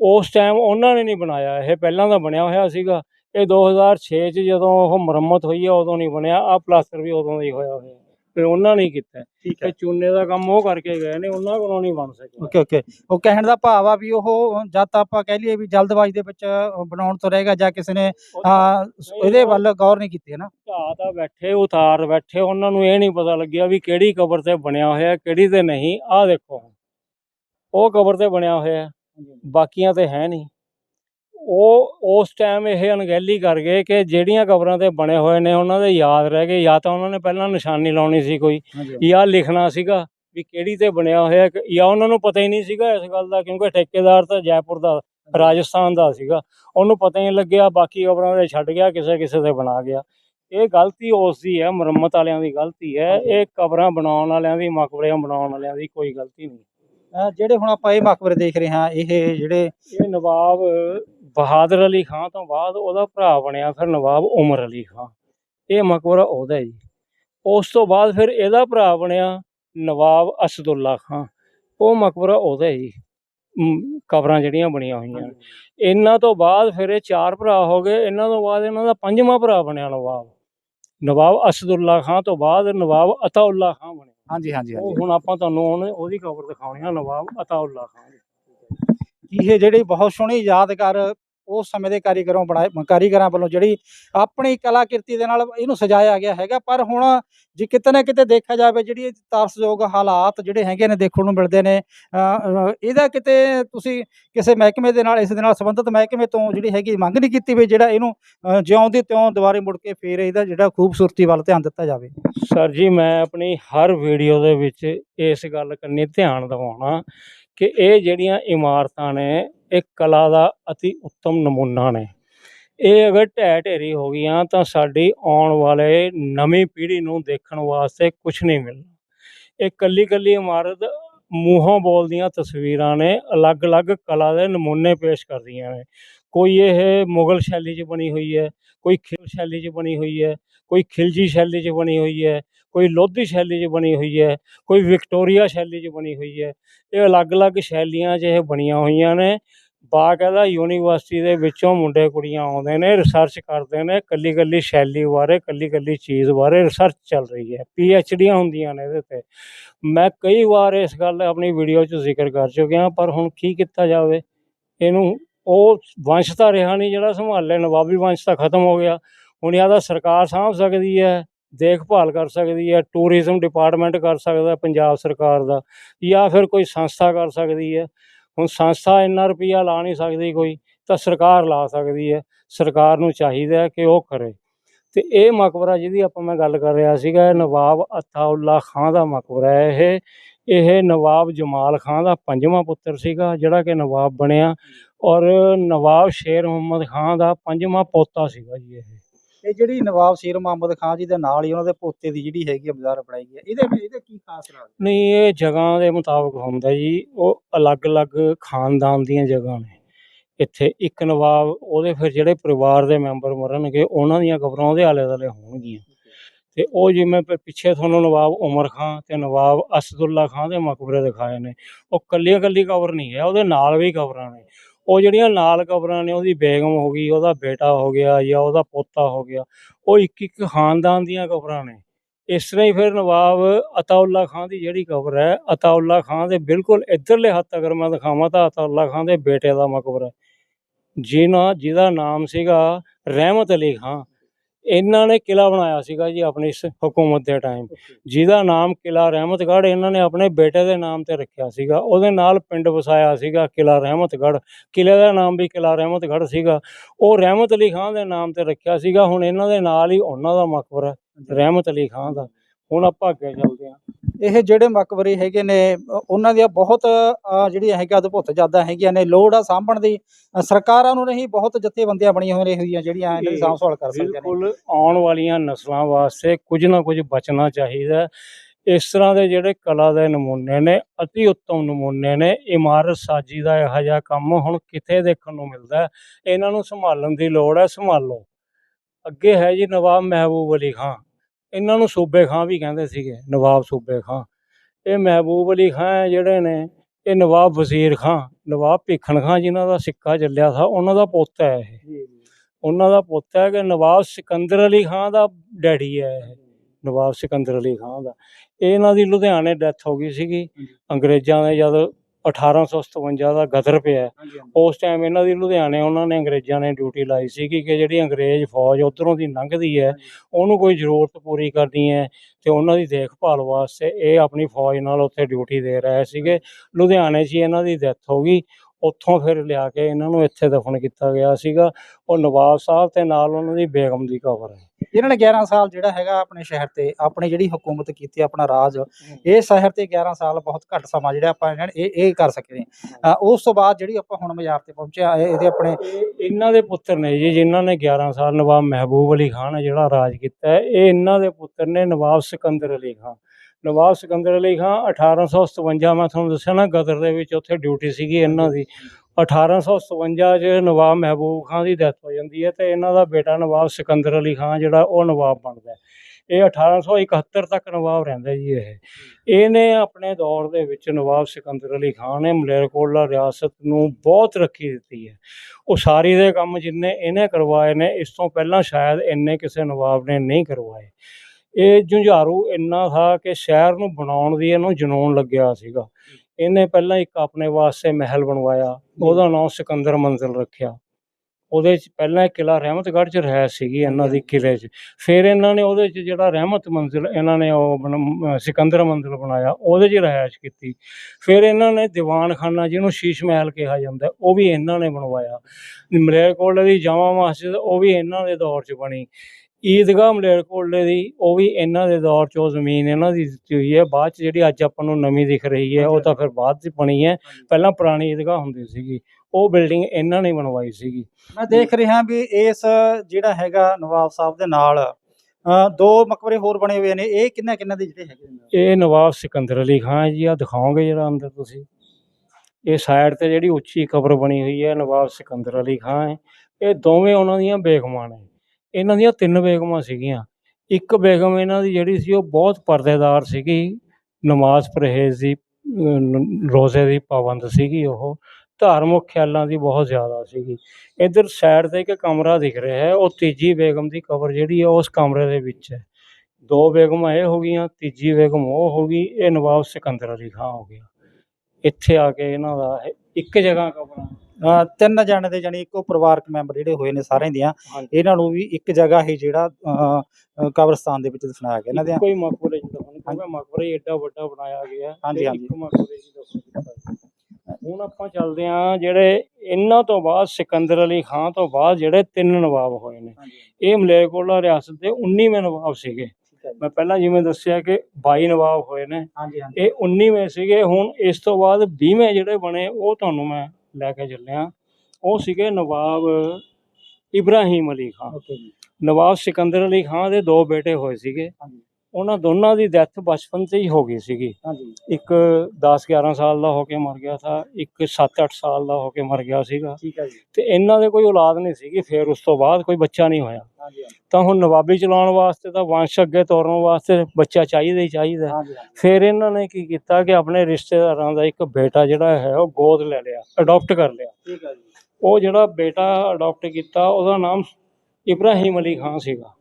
ਉਸ ਟਾਈਮ ਉਹਨਾਂ ਨੇ ਨਹੀਂ ਬਣਾਇਆ, ਇਹ ਪਹਿਲਾਂ ਦਾ ਬਣਿਆ ਹੋਇਆ ਸੀਗਾ। ਇਹ 2006 ਚ ਜਦੋਂ ਉਹ ਮੁਰੰਮਤ ਹੋਈ ਹੈ ਉਦੋਂ ਨਹੀਂ ਬਣਿਆ ਆ ਪਲਾਸਟਰ ਵੀ ਉਦੋਂ ਦਾ ਹੀ ਹੋਇਆ ਹੋਇਆ। ਫਿਰ ਉਹਨਾਂ ਨੇ ਹੀ ਕੀਤਾ। ਠੀਕ ਇਹ ਚੂਨੇ ਦਾ ਕੰਮ ਉਹ ਕਰਕੇ ਗਏ ਨੇ ਉਹਨਾਂ ਕੋਲੋਂ ਨਹੀਂ ਬਣ ਸਕਿਆ। Okay okay. ਉਹ ਕਹਿਣ ਦਾ ਭਾਵ ਆ ਵੀ ਉਹ ਜਦ ਤਾਂ ਆਪਾਂ ਕਹਿ ਲਈਏ ਵੀ ਜਲਦਬਾਜ਼ੀ ਦੇ ਵਿੱਚ ਬਣਾਉਣ ਤੋਂ ਰਹੇਗਾ ਜਾਂ ਕਿਸੇ ਨੇ ਇਹਦੇ ਵੱਲ ਗੌਰ ਨਹੀਂ ਕੀਤੀ ਹੈ ਨਾ? ਢਾਹ ਤਾਂ ਬੈਠੇ ਉਤਾਰ ਬੈਠੇ ਉਹਨਾਂ ਨੂੰ ਇਹ ਨਹੀਂ ਪਤਾ ਲੱਗਿਆ ਵੀ ਕਿਹੜੀ ਕਬਰ ਤੇ ਬਣਿਆ ਹੋਇਆ ਕਿਹੜੀ ਤੇ ਨਹੀਂ। ਆਹ ਦੇਖੋ ਉਹ ਕਬਰ ਤੇ ਬਣਿਆ ਹੋਇਆ ਹੈ, ਬਾਕੀਆਂ ਤੇ ਹੈ ਨਹੀਂ। ਉਹ ਉਸ ਟਾਈਮ ਇਹ ਅਣਗਹਿਲੀ ਕਰ ਗਏ ਕਿ ਜਿਹੜੀਆਂ ਕਬਰਾਂ ਤੇ ਬਣੇ ਹੋਏ ਨੇ ਉਹਨਾਂ ਦੇ ਯਾਦ ਰਹਿ ਗਏ ਜਾਂ ਤਾਂ ਉਹਨਾਂ ਨੇ ਪਹਿਲਾਂ ਨਿਸ਼ਾਨੀ ਲਾਉਣੀ ਸੀ ਕੋਈ ਜਾਂ ਲਿਖਣਾ ਸੀਗਾ ਵੀ ਕਿਹੜੀ ਤੇ ਬਣਿਆ ਹੋਇਆ ਜਾਂ ਉਹਨਾਂ ਨੂੰ ਪਤਾ ਹੀ ਨਹੀਂ ਸੀਗਾ ਇਸ ਗੱਲ ਦਾ ਕਿਉਂਕਿ ਠੇਕੇਦਾਰ ਤਾਂ ਜੈਪੁਰ ਦਾ ਰਾਜਸਥਾਨ ਦਾ ਸੀਗਾ। ਉਹਨੂੰ ਪਤਾ ਹੀ ਨਹੀਂ ਲੱਗਿਆ ਬਾਕੀ ਕਬਰਾਂ ਦੇ ਛੱਡ ਗਿਆ ਕਿਸੇ ਕਿਸੇ ਤੇ ਬਣਾ ਗਿਆ। ਇਹ ਗਲਤੀ ਉਸ ਦੀ ਹੈ ਮੁਰੰਮਤ ਵਾਲਿਆਂ ਦੀ ਗਲਤੀ ਹੈ ਇਹ ਕਬਰਾਂ ਬਣਾਉਣ ਵਾਲਿਆਂ ਦੀ ਮਕਬਰਿਆਂ ਬਣਾਉਣ ਵਾਲਿਆਂ ਦੀ ਕੋਈ ਗਲਤੀ ਨਹੀਂ। ਜਿਹੜੇ ਹੁਣ ਆਪਾਂ ਇਹ ਮਕਬਰੇ ਦੇਖ ਰਹੇ ਹਾਂ ਇਹ ਜਿਹੜੇ ਇਹ ਨਵਾਬ ਬਹਾਦਰ ਅਲੀ ਖਾਂ ਤੋਂ ਬਾਅਦ ਉਹਦਾ ਭਰਾ ਬਣਿਆ ਫਿਰ ਨਵਾਬ ਉਮਰ ਅਲੀ ਖਾਂ। ਇਹ ਮਕਬਰਾ ਉਹਦਾ ਹੈ ਜੀ। ਉਸ ਤੋਂ ਬਾਅਦ ਫਿਰ ਇਹਦਾ ਭਰਾ ਬਣਿਆ ਨਵਾਬ ਅਸਦੁੱਲਾ ਖਾਂ। ਉਹ ਮਕਬਰਾ ਉਹਦਾ ਹੈ ਜੀ। ਕਬਰਾਂ ਜਿਹੜੀਆਂ ਬਣੀਆਂ ਹੋਈਆਂ। ਇਹਨਾਂ ਤੋਂ ਬਾਅਦ ਫਿਰ ਇਹ ਚਾਰ ਭਰਾ ਹੋ ਗਏ। ਇਹਨਾਂ ਤੋਂ ਬਾਅਦ ਇਹਨਾਂ ਦਾ ਪੰਜਵਾਂ ਭਰਾ ਬਣਿਆ ਨਵਾਬ। ਨਵਾਬ ਅਸਦੁੱਲਾ ਖਾਂ ਤੋਂ ਬਾਅਦ ਨਵਾਬ ਅਤਾਉੱਲਾ ਖਾਂ ਬਣਿਆ। ਹਾਂਜੀ ਹਾਂਜੀ ਉਹ ਹੁਣ ਆਪਾਂ ਤੁਹਾਨੂੰ ਹੁਣ ਉਹਦੀ ਕਬਰ ਦਿਖਾਉਣੀ ਆ। ਨਵਾਬ ਅਤਾਉੱਲਾ ਖਾਂ। ਦੀ ਇਹ ਜਿਹੜੀ ਬਹੁਤ ਸੋਹਣੀ ਯਾਦਗਾਰ ਉਸ ਸਮੇਂ ਦੇ ਕਾਰੀਗਰਾਂ ਬਣਾਏ ਕਾਰੀਗਰਾਂ ਵੱਲੋਂ ਜਿਹੜੀ ਆਪਣੀ ਕਲਾਕ੍ਰਿਤੀ ਦੇ ਨਾਲ ਇਹਨੂੰ ਸਜਾਇਆ ਗਿਆ ਹੈਗਾ। ਪਰ ਹੁਣ ਜੇ ਕਿਤੇ ਨਾ ਕਿਤੇ ਦੇਖਿਆ ਜਾਵੇ ਜਿਹੜੀ ਤਰਸਯੋਗ ਹਾਲਾਤ ਜਿਹੜੇ ਹੈਗੇ ਨੇ ਦੇਖਣ ਨੂੰ ਮਿਲਦੇ ਨੇ ਇਹਦਾ ਕਿਤੇ ਤੁਸੀਂ ਕਿਸੇ ਮਹਿਕਮੇ ਦੇ ਨਾਲ ਇਸ ਦੇ ਨਾਲ ਸੰਬੰਧਿਤ ਮਹਿਕਮੇ ਤੋਂ ਜਿਹੜੀ ਹੈਗੀ ਮੰਗ ਨਹੀਂ ਕੀਤੀ ਵੀ ਜਿਹੜਾ ਇਹਨੂੰ ਅ, ਜਿਉਂ ਦੀ ਤਿਉਂ ਦੁਬਾਰੇ ਮੁੜ ਕੇ ਫੇਰ ਇਹਦਾ ਜਿਹੜਾ ਖੂਬਸੂਰਤੀ ਵੱਲ ਧਿਆਨ ਦਿੱਤਾ ਜਾਵੇ। ਸਰ ਜੀ ਮੈਂ ਆਪਣੀ ਹਰ ਵੀਡੀਓ ਦੇ ਵਿੱਚ ਇਸ ਗੱਲ ਕੰਨੀ ਧਿਆਨ ਦਿਵਾਉਣਾ ਕਿ ਇਹ ਜਿਹੜੀਆਂ ਇਮਾਰਤਾਂ ਨੇ, ਇਹ ਕਲਾ ਦਾ ਅਤੀ ਉੱਤਮ ਨਮੂਨਾ ਨੇ। ਇਹ ਅਗਰ ਢਹਿ ਢੇਰੀ ਹੋ ਗਈਆਂ ਤਾਂ ਸਾਡੀ ਆਉਣ ਵਾਲੇ ਨਵੀਂ ਪੀੜ੍ਹੀ ਨੂੰ ਦੇਖਣ ਵਾਸਤੇ ਕੁਝ ਨਹੀਂ ਮਿਲਣਾ। ਇਹ ਕੱਲੀ ਕੱਲੀ ਇਮਾਰਤ ਮੂੰਹੋਂ ਬੋਲਦੀਆਂ ਤਸਵੀਰਾਂ ਨੇ, ਅਲੱਗ-ਅਲੱਗ ਕਲਾ ਦੇ ਨਮੂਨੇ ਪੇਸ਼ ਕਰਦੀਆਂ ਨੇ। ਕੋਈ ਇਹ ਮੁਗਲ ਸ਼ੈਲੀ 'ਚ ਬਣੀ ਹੋਈ ਹੈ, ਕੋਈ ਖਿਲ ਸ਼ੈਲੀ 'ਚ ਬਣੀ ਹੋਈ ਹੈ, ਕੋਈ ਖਿਲਜੀ ਸ਼ੈਲੀ 'ਚ ਬਣੀ ਹੋਈ ਹੈ ਕੋਈ ਲੋਧੀ ਸ਼ੈਲੀ 'ਚ ਬਣੀ ਹੋਈ ਹੈ, ਕੋਈ ਵਿਕਟੋਰੀਆ ਸ਼ੈਲੀ 'ਚ ਬਣੀ ਹੋਈ ਹੈ, ਇਹ ਅਲੱਗ-ਅਲੱਗ ਸ਼ੈਲੀਆਂ 'ਚ ਇਹ ਬਣੀਆਂ ਹੋਈਆਂ ਨੇ। ਬਾਕਾਇਦਾ ਯੂਨੀਵਰਸਿਟੀ ਦੇ ਵਿੱਚੋਂ ਮੁੰਡੇ ਕੁੜੀਆਂ ਆਉਂਦੇ ਨੇ ਰਿਸਰਚ ਕਰਦੇ ਨੇ ਕੱਲੀ ਕੱਲੀ ਸ਼ੈਲੀ ਬਾਰੇ ਕੱਲੀ ਕੱਲੀ ਚੀਜ਼ ਬਾਰੇ ਰਿਸਰਚ ਚੱਲ ਰਹੀ ਹੈ। ਪੀ ਐਚ ਡੀਆਂ ਹੁੰਦੀਆਂ ਨੇ ਇਹਦੇ ਤੇ। ਮੈਂ ਕਈ ਵਾਰ ਇਸ ਗੱਲ ਆਪਣੀ ਵੀਡੀਓ 'ਚ ਜ਼ਿਕਰ ਕਰ ਚੁੱਕਿਆ, ਪਰ ਹੁਣ ਕੀ ਕੀਤਾ ਜਾਵੇ? ਇਹਨੂੰ ਉਹ ਵੰਸ਼ ਤਾਂ ਰਿਹਾ ਨਹੀਂ ਜਿਹੜਾ ਸੰਭਾਲੇ, ਨਵਾਬੀ ਵੰਸ਼ ਤਾਂ ਖਤਮ ਹੋ ਗਿਆ। ਹੁਣ ਜਾਂ ਤਾਂ ਸਰਕਾਰ ਸਾਂਭ ਸਕਦੀ ਹੈ। ਦੇਖਭਾਲ ਕਰ ਸਕਦੀ ਹੈ ਟੂਰਿਜ਼ਮ ਡਿਪਾਰਟਮੈਂਟ ਕਰ ਸਕਦਾ ਪੰਜਾਬ ਸਰਕਾਰ ਦਾ ਜਾਂ ਫਿਰ ਕੋਈ ਸੰਸਥਾ ਕਰ ਸਕਦੀ ਹੈ। ਹੁਣ ਸੰਸਥਾ ਇੰਨਾ ਰੁਪਈਆ ਲਾ ਨਹੀਂ ਸਕਦੀ ਕੋਈ, ਤਾਂ ਸਰਕਾਰ ਲਾ ਸਕਦੀ ਹੈ। ਸਰਕਾਰ ਨੂੰ ਚਾਹੀਦਾ ਹੈ ਕਿ ਉਹ ਕਰੇ। ਤੇ ਇਹ ਮਕਬਰਾ ਜਿਹਦੀ ਆਪਾਂ ਮੈਂ ਗੱਲ ਕਰ ਰਿਹਾ ਸੀਗਾ, ਇਹ ਨਵਾਬ ਅਤਾਉੱਲਾ ਖਾਂ ਦਾ ਮਕਬਰਾ ਹੈ ਇਹ। ਇਹ ਨਵਾਬ ਜਮਾਲ ਖਾਂ ਦਾ ਪੰਜਵਾਂ ਪੁੱਤਰ ਸੀਗਾ, ਜਿਹੜਾ ਕਿ ਨਵਾਬ ਬਣਿਆ। ਔਰ ਨਵਾਬ ਸ਼ੇਰ ਮੁਹੰਮਦ ਖਾਂ ਦਾ ਪੰਜਵਾਂ ਪੋਤਾ ਸੀਗਾ ਜੀ ਇਹ। ਇਹ ਜਿਹੜੀ ਨਵਾਬ ਸੀਰ ਮੁਹੰਮਦ ਖਾਨ ਜੀ ਦੇ ਨਾਲ ਹੀ ਉਹਨਾਂ ਦੇ ਪੋਤੇ ਦੀ ਜਿਹੜੀ ਹੈਗੀ ਬਾਜ਼ਾਰ ਬਣਾਈ ਗਈ ਹੈ ਇਹਦੇ ਇਹਦੇ ਕੀ ਖਾਸ ਰਾਜ ਨਹੀਂ, ਇਹ ਜਗ੍ਹਾ ਦੇ ਮੁਤਾਬਕ ਹੁੰਦਾ ਜੀ, ਉਹ ਅਲੱਗ-ਅਲੱਗ ਖਾਨਦਾਨ ਦੀਆਂ ਜਗ੍ਹਾ ਨੇ। ਇੱਥੇ ਇੱਕ ਨਵਾਬ, ਉਹਦੇ ਫਿਰ ਜਿਹੜੇ ਪਰਿਵਾਰ ਦੇ ਮੈਂਬਰ ਮਰਨਗੇ, ਉਹਨਾਂ ਦੀਆਂ ਕਬਰਾਂ ਉਹਦੇ ਆਲੇ-ਦੁਆਲੇ ਹੋਣਗੀਆਂ। ਤੇ ਉਹ ਜਿਵੇਂ ਪਿੱਛੇ ਤੁਹਾਨੂੰ ਨਵਾਬ ਉਮਰ ਖਾਂ ਤੇ ਨਵਾਬ ਅਸਦੁੱਲਾ ਖਾਂ ਦੇ ਮਕਬਰੇ ਦਿਖਾਏ ਨੇ। ਉਹ ਕੱਲੀ ਕੱਲੀ ਕਬਰ ਨਹੀਂ ਹੈ, ਉਹਦੇ ਨਾਲ ਵੀ ਕਬਰਾਂ ਨੇ। ਉਹ ਜਿਹੜੀਆਂ ਨਾਲ ਕਬਰਾਂ ਨੇ, ਉਹਦੀ ਬੇਗਮ ਹੋ ਗਈ, ਉਹਦਾ ਬੇਟਾ ਹੋ ਗਿਆ ਜਾਂ ਉਹਦਾ ਪੋਤਾ ਹੋ ਗਿਆ, ਉਹ ਇੱਕ ਇੱਕ ਖਾਨਦਾਨ ਦੀਆਂ ਕਬਰਾਂ ਨੇ। ਇਸ ਤਰ੍ਹਾਂ ਹੀ ਫਿਰ ਨਵਾਬ ਅਤਾਉੱਲਾ ਖਾਂ ਦੀ ਜਿਹੜੀ ਕਬਰ ਹੈ, ਅਤਾਉੱਲਾ ਖਾਂ ਦੇ ਬਿਲਕੁਲ ਇੱਧਰਲੇ ਹੱਥ ਅਗਰ ਮੈਂ ਦਿਖਾਵਾਂ ਤਾਂ ਅਤਾਉੱਲਾ ਖਾਂ ਦੇ ਬੇਟੇ ਦਾ ਮਕਬਰਾ ਹੈ। ਜਿਨ੍ਹਾਂ, ਜਿਹਦਾ ਨਾਮ ਸੀਗਾ ਰਹਿਮਤ ਅਲੀ ਖਾਂ ਇਹਨਾਂ ਨੇ ਕਿਲਾ ਬਣਾਇਆ ਸੀਗਾ ਜੀ ਆਪਣੀ ਇਸ ਹਕੂਮਤ ਦੇ ਟਾਈਮ ਜਿਹਦਾ ਨਾਮ ਕਿਲਾ ਰਹਿਮਤਗੜ੍ਹ ਇਹਨਾਂ ਨੇ ਆਪਣੇ ਬੇਟੇ ਦੇ ਨਾਮ ਤੇ ਰੱਖਿਆ ਸੀਗਾ। ਉਹਦੇ ਨਾਲ ਪਿੰਡ ਵਸਾਇਆ ਸੀਗਾ ਕਿਲਾ ਰਹਿਮਤਗੜ੍ਹ। ਕਿਲੇ ਦਾ ਨਾਮ ਵੀ ਕਿਲਾ ਰਹਿਮਤਗੜ੍ਹ ਸੀਗਾ। ਉਹ ਰਹਿਮਤ ਅਲੀ ਖਾਂ ਦੇ ਨਾਮ ਤੇ ਰੱਖਿਆ ਸੀਗਾ। ਹੁਣ ਇਹਨਾਂ ਦੇ ਨਾਲ ਹੀ ਉਹਨਾਂ ਦਾ ਮਕਬਰਾ ਰਹਿਮਤ ਅਲੀ ਖਾਂ ਦਾ। ਹੁਣ ਆਪਾਂ ਅੱਗੇ ਚੱਲਦੇ ਹਾਂ। ਇਹ ਜਿਹੜੇ ਮਕਬਰੇ ਹੈਗੇ ਨੇ ਉਹਨਾਂ ਦੀਆਂ ਬਹੁਤ ਜਿਹੜੀਆਂ ਹੈਗਾ ਅਦਭੁਤ ਯਾਦਾਂ ਹੈਗੀਆਂ ਨੇ। ਲੋੜ ਆ ਸਾਂਭਣ ਦੀ। ਸਰਕਾਰਾਂ ਨੂੰ ਨਹੀਂ ਬਹੁਤ ਜਥੇਬੰਦੀਆਂ ਬਣੀਆਂ ਹੋਈਆਂ ਹੋਈਆਂ ਜਿਹੜੀਆਂ ਇਹਨਾਂ ਦੀ ਸਾਂਭ ਸੰਭਾਲ ਕਰ ਸਕਦੀਆਂ ਨੇ। ਬਿਲਕੁਲ ਆਉਣ ਵਾਲੀਆਂ ਨਸਲਾਂ ਵਾਸਤੇ ਕੁਝ ਨਾ ਕੁਝ ਬਚਣਾ ਚਾਹੀਦਾ। ਇਸ ਤਰ੍ਹਾਂ ਦੇ ਜਿਹੜੇ ਕਲਾ ਦੇ ਨਮੂਨੇ ਨੇ ਅਤੀ ਉੱਤਮ ਨਮੂਨੇ ਨੇ ਇਮਾਰਤ ਸਾਜੀ ਦਾ ਇਹੋ ਜਿਹਾ ਕੰਮ ਹੁਣ ਕਿਤੇ ਦੇਖਣ ਨੂੰ ਮਿਲਦਾ। ਇਹਨਾਂ ਨੂੰ ਸੰਭਾਲਣ ਦੀ ਲੋੜ ਹੈ ਸੰਭਾਲੋ। ਅੱਗੇ ਹੈ ਜੀ ਨਵਾਬ ਮਹਿਬੂਬ ਅਲੀ ਖਾਂ ਇਹਨਾਂ ਨੂੰ ਸੂਬੇ ਖਾਂ ਵੀ ਕਹਿੰਦੇ ਸੀਗੇ ਨਵਾਬ ਸੂਬੇ ਖਾਂ। ਇਹ ਮਹਿਬੂਬ ਅਲੀ ਖਾਂ ਜਿਹੜੇ ਨੇ ਇਹ ਨਵਾਬ ਵਜ਼ੀਰ ਖਾਂ ਨਵਾਬ ਭੀਖਣ ਖਾਂ ਜਿਨ੍ਹਾਂ ਦਾ ਸਿੱਕਾ ਚੱਲਿਆ ਸੀ ਉਹਨਾਂ ਦਾ ਪੋਤਾ ਹੈ ਇਹ। ਉਹਨਾਂ ਦਾ ਪੁੱਤ ਹੈ ਕਿ ਨਵਾਬ ਸਿਕੰਦਰ ਅਲੀ ਖਾਂ ਦਾ ਡੈਡੀ ਹੈ ਇਹ ਨਵਾਬ ਸਿਕੰਦਰ ਅਲੀ ਖਾਂ ਦਾ। ਇਹ ਇਹਨਾਂ ਦੀ ਲੁਧਿਆਣੇ ਡੈਥ ਹੋ ਗਈ ਸੀਗੀ। ਅੰਗਰੇਜ਼ਾਂ ਦੇ ਜਦ 1857 ਦਾ ਗਦਰ ਪਿਆ। ਉਸ ਟਾਈਮ ਇਹਨਾਂ ਦੀ ਲੁਧਿਆਣੇ ਉਹਨਾਂ ਨੇ ਅੰਗਰੇਜ਼ਾਂ ਨੇ ਡਿਊਟੀ ਲਾਈ ਸੀਗੀ ਕਿ ਜਿਹੜੀ ਅੰਗਰੇਜ਼ ਫੌਜ ਉਧਰੋਂ ਦੀ ਲੰਘਦੀ ਹੈ ਉਹਨੂੰ ਕੋਈ ਜ਼ਰੂਰਤ ਪੂਰੀ ਕਰਨੀ ਹੈ ਤੇ ਉਹਨਾਂ ਦੀ ਦੇਖਭਾਲ ਵਾਸਤੇ ਇਹ ਆਪਣੀ ਫੌਜ ਨਾਲ ਉੱਥੇ ਡਿਊਟੀ ਦੇ ਰਹੇ ਸੀਗੇ। ਲੁਧਿਆਣੇ 'ਚ ਇਹਨਾਂ ਦੀ ਡੈਥ ਹੋ ਗਈ। ਉੱਥੋਂ ਫਿਰ ਲਿਆ ਕੇ ਇਹਨਾਂ ਨੂੰ ਇੱਥੇ ਦਫਨ ਕੀਤਾ ਗਿਆ ਸੀਗਾ। ਉਹ ਨਵਾਬ ਸਾਹਿਬ ਤੇ ਨਾਲ ਉਹਨਾਂ ਦੀ ਬੇਗਮ ਦੀ ਕਬਰ ਹੈ। ਇਹਨਾਂ ਨੇ 11 ਸਾਲ ਜਿਹੜਾ ਹੈਗਾ ਆਪਣੇ ਸ਼ਹਿਰ ਤੇ ਆਪਣੀ ਜਿਹੜੀ ਹਕੂਮਤ ਕੀਤੀ ਆਪਣਾ ਰਾਜ। ਇਹ ਸ਼ਹਿਰ ਤੇ 11 ਸਾਲ ਬਹੁਤ ਘੱਟ ਸਮਾਂ ਜਿਹੜਾ ਆਪਾਂ ਇਹਨਾਂ ਨੇ ਇਹ ਇਹ ਕਰ ਸਕੇ ਨੇ। ਅ, ਉਸ ਤੋਂ ਬਾਅਦ ਜਿਹੜੀ ਆਪਾਂ ਹੁਣ ਮਜ਼ਾਰ ਤੇ ਪਹੁੰਚਿਆ ਇਹ- ਇਹਦੇ ਆਪਣੇ ਇਹ ਇਹਨਾਂ ਦੇ ਪੁੱਤਰ ਨੇ ਜੀ ਜਿਨ੍ਹਾਂ ਨੇ 11 ਸਾਲ ਨਵਾਬ ਮਹਿਬੂਬ ਅਲੀ ਖਾਨ ਜਿਹੜਾ ਰਾਜ ਕੀਤਾ ਇਹ ਇਹਨਾਂ ਦੇ ਪੁੱਤਰ ਨੇ ਨਵਾਬ ਸਿਕੰਦਰ ਅਲੀ ਖਾਨ। ਨਵਾਬ ਸਿਕੰਦਰ ਅਲੀ ਖਾਨ 1857 ਮੈਂ ਤੁਹਾਨੂੰ ਦੱਸਿਆ ਨਾ ਗਦਰ ਦੇ ਵਿੱਚ ਉੱਥੇ ਡਿਊਟੀ ਸੀਗੀ ਇਹਨਾਂ ਦੀ। 1857 ਚ ਨਵਾਬ ਮਹਿਬੂਬ ਖਾਨ ਦੀ ਡੈਥ ਹੋ ਜਾਂਦੀ ਹੈ ਤੇ ਇਹਨਾਂ ਦਾ ਬੇਟਾ ਨਵਾਬ ਸਿਕੰਦਰ ਅਲੀ ਖਾਨ ਜਿਹੜਾ ਉਹ ਨਵਾਬ ਬਣਦਾ ਹੈ। ਇਹ 1871 ਤੱਕ ਨਵਾਬ ਰਹਿੰਦਾ ਜੀ ਇਹ। ਇਹਨੇ ਆਪਣੇ ਦੌਰ ਦੇ ਵਿੱਚ ਨਵਾਬ ਸਿਕੰਦਰ ਅਲੀ ਖਾਨ ਨੇ ਮਲੇਰਕੋਟਲਾ ਰਿਆਸਤ ਨੂੰ ਬਹੁਤ ਰੱਖੀ ਦਿੱਤੀ ਹੈ। ਉਸਾਰੀ ਦੇ ਕੰਮ ਜਿੰਨੇ ਇਹਨੇ ਕਰਵਾਏ ਨੇ, ਇਸ ਤੋਂ ਪਹਿਲਾਂ ਸ਼ਾਇਦ ਇੰਨੇ ਕਿਸੇ ਨਵਾਬ ਨੇ ਨਹੀਂ ਕਰਵਾਏ। ਇਹ ਜੁਝਾਰੂ ਇੰਨਾ ਥਾ ਕਿ ਸ਼ਹਿਰ ਨੂੰ ਬਣਾਉਣ ਦੀ ਇਹਨੂੰ ਜਨੂਨ ਲੱਗਿਆ ਸੀਗਾ। ਇਹਨੇ ਪਹਿਲਾਂ ਇੱਕ ਆਪਣੇ ਵਾਸਤੇ ਮਹਿਲ ਬਣਵਾਇਆ ਉਹਦਾ ਨਾਮ ਸਿਕੰਦਰ ਮੰਜ਼ਿਲ ਰੱਖਿਆ। ਉਹਦੇ ਚ ਪਹਿਲਾਂ ਇਹ ਕਿਲਾ ਰਹਿਮਤਗੜ੍ਹ ਚ ਰਹਿ ਸੀਗੀ ਇਹਨਾਂ ਦੀ ਕਿਲੇ 'ਚ। ਫਿਰ ਇਹਨਾਂ ਨੇ ਉਹਦੇ 'ਚ ਜਿਹੜਾ ਰਹਿਮਤ ਮੰਜ਼ਿਲ ਇਹਨਾਂ ਨੇ ਉਹ ਸਿਕੰਦਰ ਮੰਜ਼ਿਲ ਬਣਾਇਆ ਉਹਦੇ 'ਚ ਰਿਹਾਇਸ਼ ਕੀਤੀ। ਫਿਰ ਇਹਨਾਂ ਨੇ ਦੀਵਾਨਖਾਨਾ ਜਿਹਨੂੰ ਸ਼ੀਸ਼ ਮਹਿਲ ਕਿਹਾ ਜਾਂਦਾ ਉਹ ਵੀ ਇਹਨਾਂ ਨੇ ਬਣਵਾਇਆ। ਮਲੇਰਕੋਟਲੇ ਦੀ ਜਾਮਾ ਮਸਜਿਦ ਉਹ ਵੀ ਇਹਨਾਂ ਦੇ ਦੌਰ 'ਚ ਬਣੀ। ਈਦਗਾਹ ਮਲੇਰਕੋਟਲੇ ਦੀ ਉਹ ਵੀ ਇਹਨਾਂ ਦੇ ਦੌਰ 'ਚ ਉਹ ਜ਼ਮੀਨ ਇਹਨਾਂ ਦੀ ਦਿੱਤੀ ਹੋਈ ਹੈ। ਬਾਅਦ 'ਚ ਜਿਹੜੀ ਅੱਜ ਆਪਾਂ ਨੂੰ ਨਵੀਂ ਦਿਖ ਰਹੀ ਹੈ ਉਹ ਤਾਂ ਫਿਰ ਬਾਅਦ 'ਚ ਬਣੀ ਹੈ। ਪਹਿਲਾਂ ਪੁਰਾਣੀ ਈਦਗਾਹ ਹੁੰਦੀ ਸੀਗੀ। ਉਹ ਬਿਲਡਿੰਗ ਇਹਨਾਂ ਨੇ ਬਣਵਾਈ ਸੀਗੀ। ਮੈਂ ਦੇਖ ਰਿਹਾ ਵੀ ਇਸ ਜਿਹੜਾ ਹੈਗਾ ਨਵਾਬ ਸਾਹਿਬ ਦੇ ਨਾਲ ਦੋ ਮਕਬਰੇ ਹੋਰ ਬਣੇ ਹੋਏ ਨੇ। ਇਹ ਕਿੰਨਾ ਕਿੰਨਾ ਦੇ ਜਿਹੜੇ ਹੈਗੇ ਇਹ ਨਵਾਬ ਸਿਕੰਦਰ ਅਲੀ ਖਾਨ ਜੀ ਆ ਦਿਖਾਓਗੇ ਜਿਹੜਾ ਅੰਦਰ ਤੁਸੀਂ। ਇਹ ਸਾਈਡ ਤੇ ਜਿਹੜੀ ਉੱਚੀ ਕਬਰ ਬਣੀ ਹੋਈ ਹੈ ਨਵਾਬ ਸਿਕੰਦਰ ਅਲੀ ਖਾਨ। ਇਹ ਦੋਵੇਂ ਉਹਨਾਂ ਦੀਆਂ ਬੇਗਮਾਂ ਨੇ। ਇਹਨਾਂ ਦੀਆਂ ਤਿੰਨ ਬੇਗਮਾਂ ਸੀਗੀਆਂ। ਇੱਕ ਬੇਗਮ ਇਹਨਾਂ ਦੀ ਜਿਹੜੀ ਸੀ ਉਹ ਬਹੁਤ ਪਰਦੇਦਾਰ ਸੀਗੀ। ਨਮਾਜ਼ ਪਰਹੇਜ਼ ਦੀ ਰੋਜ਼ੇ ਦੀ ਪਾਬੰਦ ਸੀਗੀ ਉਹ। ਧਾਰਮਿਕ ਖਿਆਲਾਂ ਦੀ ਬਹੁਤ ਜ਼ਿਆਦਾ ਸੀਗੀ। ਇਧਰ ਸਾਈਡ ਤੇ ਇੱਕ ਕਮਰਾ ਦਿਖ ਰਿਹਾ ਹੈ। ਉਹ ਤੀਜੀ ਬੇਗਮ ਦੀ ਕਬਰ ਜਿਹੜੀ ਹੈ ਉਸ ਕਮਰੇ ਦੇ ਵਿੱਚ ਹੈ। ਦੋ ਬੇਗਮਾਂ ਇਹ ਹੋ ਗਈਆਂ, ਤੀਜੀ ਬੇਗਮ ਉਹ ਹੋ ਗਈ। ਇਹ ਨਵਾਬ ਸਿਕੰਦਰ ਅਲੀ ਖਾਨ ਹੋ ਗਿਆ। ਇੱਥੇ ਆ ਕੇ ਇਹਨਾਂ ਦਾ ਇੱਕ ਜਗ੍ਹਾ ਕਬਰਾਂ ਤਿੰਨ ਜਾਣੇ ਦੇ ਜਾਨੀ ਇੱਕੋ ਪਰਿਵਾਰਕ ਮੈਂਬਰ ਜਿਹੜੇ ਹੋਏ ਨੇ ਸਾਰਿਆਂ ਦੀਆਂ ਹਾਂਜੀ। ਇਹਨਾਂ ਨੂੰ ਵੀ ਇੱਕ ਜਗ੍ਹਾ ਹੀ ਜਿਹੜਾ ਕਬਰਸਤਾਨ ਦੇ ਵਿੱਚ ਦਫਨਾਇਆ ਗਿਆ ਇਹਨਾਂ ਦੇ ਕੋਈ ਮਕਬਰੇ ਚ ਦਫਨ ਕਿਉਂਕਿ ਮਕਬਰਾ ਹੀ ਐਡਾ ਵੱਡਾ ਬਣਾਇਆ ਗਿਆ ਹਾਂਜੀ, ਹਾਂਜੀ। ਇੱਕ ਮਕਬਰੇ ਕੀਤਾ ਗਿਆ। ਹੁਣ ਆਪਾਂ ਚੱਲਦੇ ਹਾਂ ਜਿਹੜੇ ਇਹਨਾਂ ਤੋਂ ਬਾਅਦ ਸਿਕੰਦਰ ਅਲੀ ਖਾਨ ਤੋਂ ਬਾਅਦ ਜਿਹੜੇ ਤਿੰਨ ਨਵਾਬ ਹੋਏ ਨੇ। ਇਹ ਮਲੇਰਕੋਟਲਾ ਰਿਆਸਤ ਦੇ 19ਵੇਂ ਨਵਾਬ ਸੀਗੇ। ਮੈਂ ਪਹਿਲਾਂ ਜਿਵੇਂ ਦੱਸਿਆ ਕਿ 22 ਨਵਾਬ ਹੋਏ ਨੇ ਹਾਂਜੀ ਹਾਂਜੀ। ਇਹ 19ਵੇਂ ਸੀਗੇ ਹੁਣ ਇਸ ਤੋਂ ਬਾਅਦ 20ਵੇਂ ਜਿਹੜੇ ਬਣੇ ਉਹ ਤੁਹਾਨੂੰ ਮੈਂ ਲੈ ਕੇ ਚੱਲਿਆ ਉਹ ਸੀਗੇ ਨਵਾਬ ਇਬਰਾਹੀਮ ਅਲੀ ਖਾਨ ਓਕੇ ਜੀ। ਨਵਾਬ ਸਿਕੰਦਰ ਅਲੀ ਖਾਨ ਦੇ ਦੋ ਬੇਟੇ ਹੋਏ ਸੀਗੇ। ਹਾਂਜੀ। ਉਹਨਾਂ ਦੋਨਾਂ ਦੀ ਡੈਥ ਬਚਪਨ 'ਚ ਹੀ ਹੋ ਗਈ ਸੀਗੀ। ਹਾਂਜੀ। ਇੱਕ 10 11 ਸਾਲ ਦਾ ਹੋ ਕੇ ਮਰ ਗਿਆ ਥਾ ਇੱਕ 7 8 ਸਾਲ ਦਾ ਹੋ ਕੇ ਮਰ ਗਿਆ ਸੀਗਾ। ਠੀਕ ਹੈ ਜੀ। ਤੇ ਇਹਨਾਂ ਦੇ ਕੋਈ ਔਲਾਦ ਨਹੀਂ ਸੀਗੀ ਫਿਰ ਉਸ ਤੋਂ ਬਾਅਦ ਕੋਈ ਬੱਚਾ ਨਹੀਂ ਹੋਇਆ। ਹਾਂਜੀ ਤਾਂ ਹੁਣ ਨਵਾਬੀ ਚਲਾਉਣ ਵਾਸਤੇ ਤਾਂ ਵੰਸ਼ ਅੱਗੇ ਤੋਰਨ ਵਾਸਤੇ ਬੱਚਾ ਚਾਹੀਦਾ ਹੀ ਚਾਹੀਦਾ। ਫਿਰ ਇਹਨਾਂ ਨੇ ਕੀ ਕੀਤਾ ਕਿ ਆਪਣੇ ਰਿਸ਼ਤੇਦਾਰਾਂ ਦਾ ਇੱਕ ਬੇਟਾ ਜਿਹੜਾ ਹੈ ਉਹ ਗੋਦ ਲੈ ਲਿਆ ਅਡਾਪਟ ਕਰ ਲਿਆ। ਠੀਕ ਹੈ ਜੀ। ਉਹ ਜਿਹੜਾ ਬੇਟਾ ਅਡਾਪਟ ਕੀਤਾ ਉਹਦਾ ਨਾਮ ਇਬਰਾਹੀਮ ਅਲੀ ਖਾਨ ਸੀਗਾ।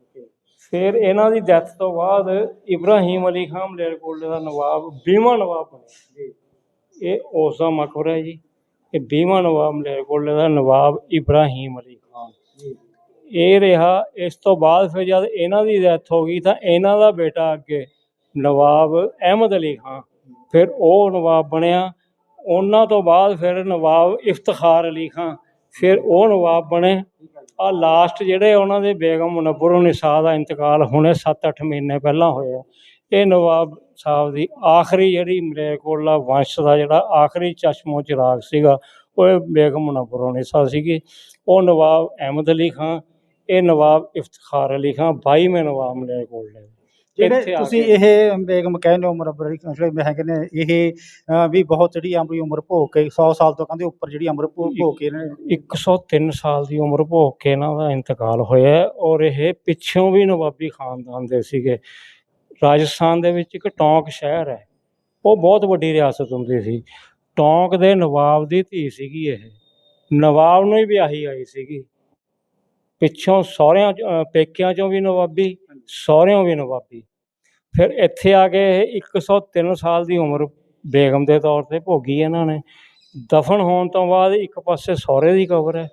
ਫਿਰ ਇਹਨਾਂ ਦੀ ਡੈਥ ਤੋਂ ਬਾਅਦ ਇਬਰਾਹੀਮ ਅਲੀ ਖਾਨ ਮਲੇਰਕੋਟਲੇ ਦਾ ਨਵਾਬ, ਬੀਮਾ ਨਵਾਬ ਬਣਿਆ ਜੀ ਇਹ ਉਸ ਦਾ ਮਕਬਰਾ ਹੈ ਜੀ। ਇਹ ਬੀਮਾ ਨਵਾਬ ਮਲੇਰਕੋਟਲੇ ਦਾ ਨਵਾਬ ਇਬਰਾਹੀਮ ਅਲੀ ਖਾਨ ਇਹ ਰਿਹਾ, ਇਸ ਤੋਂ ਬਾਅਦ ਫਿਰ ਜਦ ਇਹਨਾਂ ਦੀ ਡੈਥ ਹੋ ਗਈ ਤਾਂ ਇਹਨਾਂ ਦਾ ਬੇਟਾ ਅੱਗੇ ਨਵਾਬ ਅਹਿਮਦ ਅਲੀ ਖਾਨ। ਫਿਰ ਉਹ ਨਵਾਬ ਬਣਿਆ। ਉਹਨਾਂ ਤੋਂ ਬਾਅਦ ਫਿਰ ਨਵਾਬ ਇਫਤਖਾਰ ਅਲੀ ਖਾਨ। ਫਿਰ ਉਹ ਨਵਾਬ ਬਣੇ। ਆ ਲਾਸਟ ਜਿਹੜੇ ਉਹਨਾਂ ਦੇ ਬੇਗਮ ਮੁਨੱਵਰ ਨਿਸਾ ਦਾ ਇੰਤਕਾਲ ਹੁਣੇ 7-8 ਮਹੀਨੇ ਪਹਿਲਾਂ ਹੋਇਆ। ਇਹ ਨਵਾਬ ਸਾਹਿਬ ਦੀ ਆਖਰੀ ਜਿਹੜੀ ਮਲੇਰਕੋਟਲਾ ਵੰਸ਼ ਦਾ ਜਿਹੜਾ ਆਖਰੀ ਚਸ਼ਮੋ ਚਿਰਾਗ ਸੀਗਾ, ਉਹ ਇਹ ਬੇਗਮ ਮੁਨੱਵਰ ਨਿਸਾ ਸੀਗੀ। ਉਹ ਨਵਾਬ ਅਹਿਮਦ ਅਲੀ ਖਾਨ ਇਹ ਨਵਾਬ ਇਫਤਖਾਰ ਅਲੀ ਖਾਨ 22ਵੇਂ ਨਵਾਬ ਮਲੇਰਕੋਟਲੇ। ਦੇ। ਜਿਹੜੇ ਤੁਸੀਂ ਇਹ ਬੇਗਮ ਕਹਿੰਦੇ ਹੋ ਮੁਰੱਬਰ ਜਿਹੜੇ ਮੈਂ ਹੈਗੇ ਨੇ ਇਹ ਵੀ ਬਹੁਤ ਜਿਹੜੀ ਆਪਣੀ ਉਮਰ ਭੋਗ ਕੇ 100 ਸਾਲ ਤੋਂ ਕਹਿੰਦੇ ਉੱਪਰ ਜਿਹੜੀ ਉਮਰ ਭੋਗ ਕੇ ਇਹਨਾਂ ਨੇ 103 ਸਾਲ ਦੀ ਉਮਰ ਭੋਗ ਕੇ ਇਹਨਾਂ ਦਾ ਇੰਤਕਾਲ ਹੋਇਆ ਔਰ ਇਹ ਪਿੱਛੋਂ ਵੀ ਨਵਾਬੀ ਖਾਨਦਾਨ ਦੇ ਸੀਗੇ। ਰਾਜਸਥਾਨ ਦੇ ਵਿੱਚ ਇੱਕ ਟੌਂਕ ਸ਼ਹਿਰ ਹੈ ਉਹ ਬਹੁਤ ਵੱਡੀ ਰਿਆਸਤ ਹੁੰਦੀ ਸੀ। ਟੌਂਕ ਦੇ ਨਵਾਬ ਦੀ ਧੀ ਸੀਗੀ ਇਹ। ਨਵਾਬ ਨੂੰ ਹੀ ਵਿਆਹੀ ਆਈ ਸੀਗੀ। ਪਿੱਛੋਂ ਸਹੁਰਿਆਂ 'ਚ- ਪੇਕਿਆਂ ਚੋਂ ਵੀ ਨਵਾਬੀ ਸਹੁਰਿਆਂ ਵੀ ਨਵਾਬੀ। ਫਿਰ ਇੱਥੇ ਆ ਕੇ ਇਹ 103 ਸਾਲ ਦੀ ਉਮਰ ਬੇਗਮ ਦੇ ਤੌਰ ਤੇ ਭੋਗੀ ਇਹਨਾਂ ਨੇ। ਦਫਨ ਹੋਣ ਤੋਂ ਬਾਅਦ ਇੱਕ ਪਾਸੇ ਸਹੁਰੇ ਦੀ ਕਬਰ ਹੈ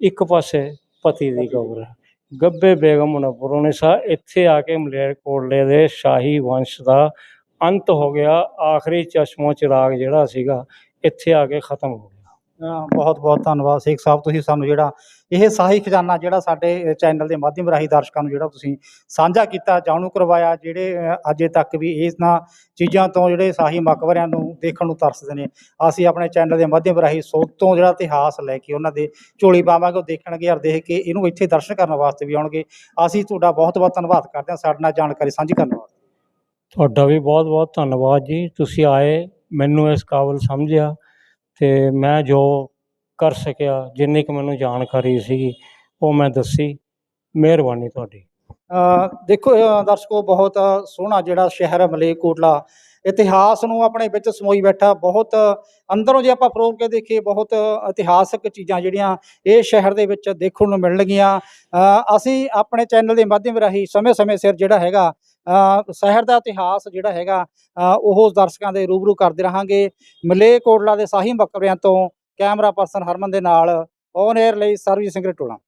ਇੱਕ ਪਾਸੇ ਪਤੀ ਦੀ ਕਬਰ ਹੈ। ਗੱਬੇ ਬੇਗਮ ਮੁਨੱਵਰ ਨੇ ਸਾ ਇੱਥੇ ਆ ਕੇ ਮਲੇਰਕੋਟਲੇ ਦੇ ਸ਼ਾਹੀ ਵੰਸ਼ ਦਾ ਅੰਤ ਹੋ ਗਿਆ। ਆਖਰੀ ਚਸ਼ਮੋ ਚਿਰਾਗ ਜਿਹੜਾ ਸੀਗਾ ਇੱਥੇ ਆ ਕੇ ਖਤਮ ਹੋ ਗਿਆ। ਬਹੁਤ ਬਹੁਤ ਧੰਨਵਾਦ ਸ਼ੇਖ ਸਾਹਿਬ। ਤੁਸੀਂ ਸਾਨੂੰ ਜਿਹੜਾ ਇਹ ਸਾਹੀ ਖਜ਼ਾਨਾ ਜਿਹੜਾ ਸਾਡੇ ਚੈਨਲ ਦੇ ਮਾਧਿਅਮ ਰਾਹੀਂ ਦਰਸ਼ਕਾਂ ਨੂੰ ਜਿਹੜਾ ਤੁਸੀਂ ਸਾਂਝਾ ਕੀਤਾ, ਜਾਣੂ ਕਰਵਾਇਆ, ਜਿਹੜੇ ਅਜੇ ਤੱਕ ਵੀ ਇਹਨਾਂ ਚੀਜ਼ਾਂ ਤੋਂ ਜਿਹੜੇ ਸਾਹੀ ਮਕਬਰਿਆਂ ਨੂੰ ਦੇਖਣ ਨੂੰ ਤਰਸਦੇ ਨੇ, ਅਸੀਂ ਆਪਣੇ ਚੈਨਲ ਦੇ ਮਾਧਿਅਮ ਰਾਹੀਂ ਸੋਧ ਤੋਂ ਜਿਹੜਾ ਇਤਿਹਾਸ ਲੈ ਕੇ ਉਹਨਾਂ ਦੇ ਝੋਲੀ ਪਾਵਾਂਗੇ ਉਹ ਦੇਖਣਗੇ ਔਰ ਦੇਖ ਕੇ ਇਹਨੂੰ ਇੱਥੇ ਦਰਸ਼ਨ ਕਰਨ ਵਾਸਤੇ ਵੀ ਆਉਣਗੇ। ਅਸੀਂ ਤੁਹਾਡਾ ਬਹੁਤ ਬਹੁਤ ਧੰਨਵਾਦ ਕਰਦੇ ਹਾਂ। ਸਾਡੇ ਨਾਲ ਜਾਣਕਾਰੀ ਸਾਂਝੀ ਕਰਨ ਵਾਸਤੇ। ਤੁਹਾਡਾ ਵੀ ਬਹੁਤ ਬਹੁਤ ਧੰਨਵਾਦ ਜੀ। ਤੁਸੀਂ ਆਏ, ਮੈਨੂੰ ਇਸ ਕਾਬਲ ਸਮਝਿਆ। ਤੇ ਮੈਂ ਜੋ ਕਰ ਸਕਿਆ ਜਿੰਨੀ ਕੁ ਮੈਨੂੰ ਜਾਣਕਾਰੀ ਸੀਗੀ ਉਹ ਮੈਂ ਦੱਸੀ। ਮਿਹਰਬਾਨੀ ਤੁਹਾਡੀ। ਅ, ਦੇਖੋ ਅ, ਦਰਸ਼ਕੋ ਬਹੁਤ ਸੋਹਣਾ ਜਿਹੜਾ ਸ਼ਹਿਰ ਹੈ ਮਲੇਰਕੋਟਲਾ। ਇਤਿਹਾਸ ਨੂੰ ਆਪਣੇ ਵਿੱਚ ਸਮੋਈ ਬੈਠਾ। ਬਹੁਤ ਅੰਦਰੋਂ ਜੇ ਆਪਾਂ ਫਰੋਲ ਕੇ ਦੇਖੀਏ ਬਹੁਤ ਇਤਿਹਾਸਕ ਚੀਜ਼ਾਂ ਜਿਹੜੀਆਂ ਇਹ ਸ਼ਹਿਰ ਦੇ ਵਿੱਚ ਦੇਖਣ ਨੂੰ ਮਿਲਣਗੀਆਂ। ਅ, ਅਸੀਂ ਆਪਣੇ ਚੈਨਲ ਦੇ ਮਾਧਿਅਮ ਰਾਹੀਂ ਸਮੇਂ-ਸਮੇਂ ਸਿਰ ਜਿਹੜਾ ਹੈਗਾ ਸ਼ਹਿਰ ਦਾ ਇਤਿਹਾਸ ਜਿਹੜਾ ਹੈਗਾ ਉਹ ਦਰਸ਼ਕਾਂ ਦੇ ਰੂਬਰੂ ਕਰਦੇ ਰਹਾਂਗੇ। ਮਲੇ ਕੋਟਲਾ ਦੇ ਸਾਹੀ ਮਕਬਰਿਆਂ ਤੋਂ ਕੈਮਰਾ ਪਰਸਨ ਹਰਮਨ ਦੇ ਨਾਲ ਔਨ 에ਅਰ ਲਈ ਸਰਵਜੀਤ ਸਿੰਘ ਰਟੋਲਾ।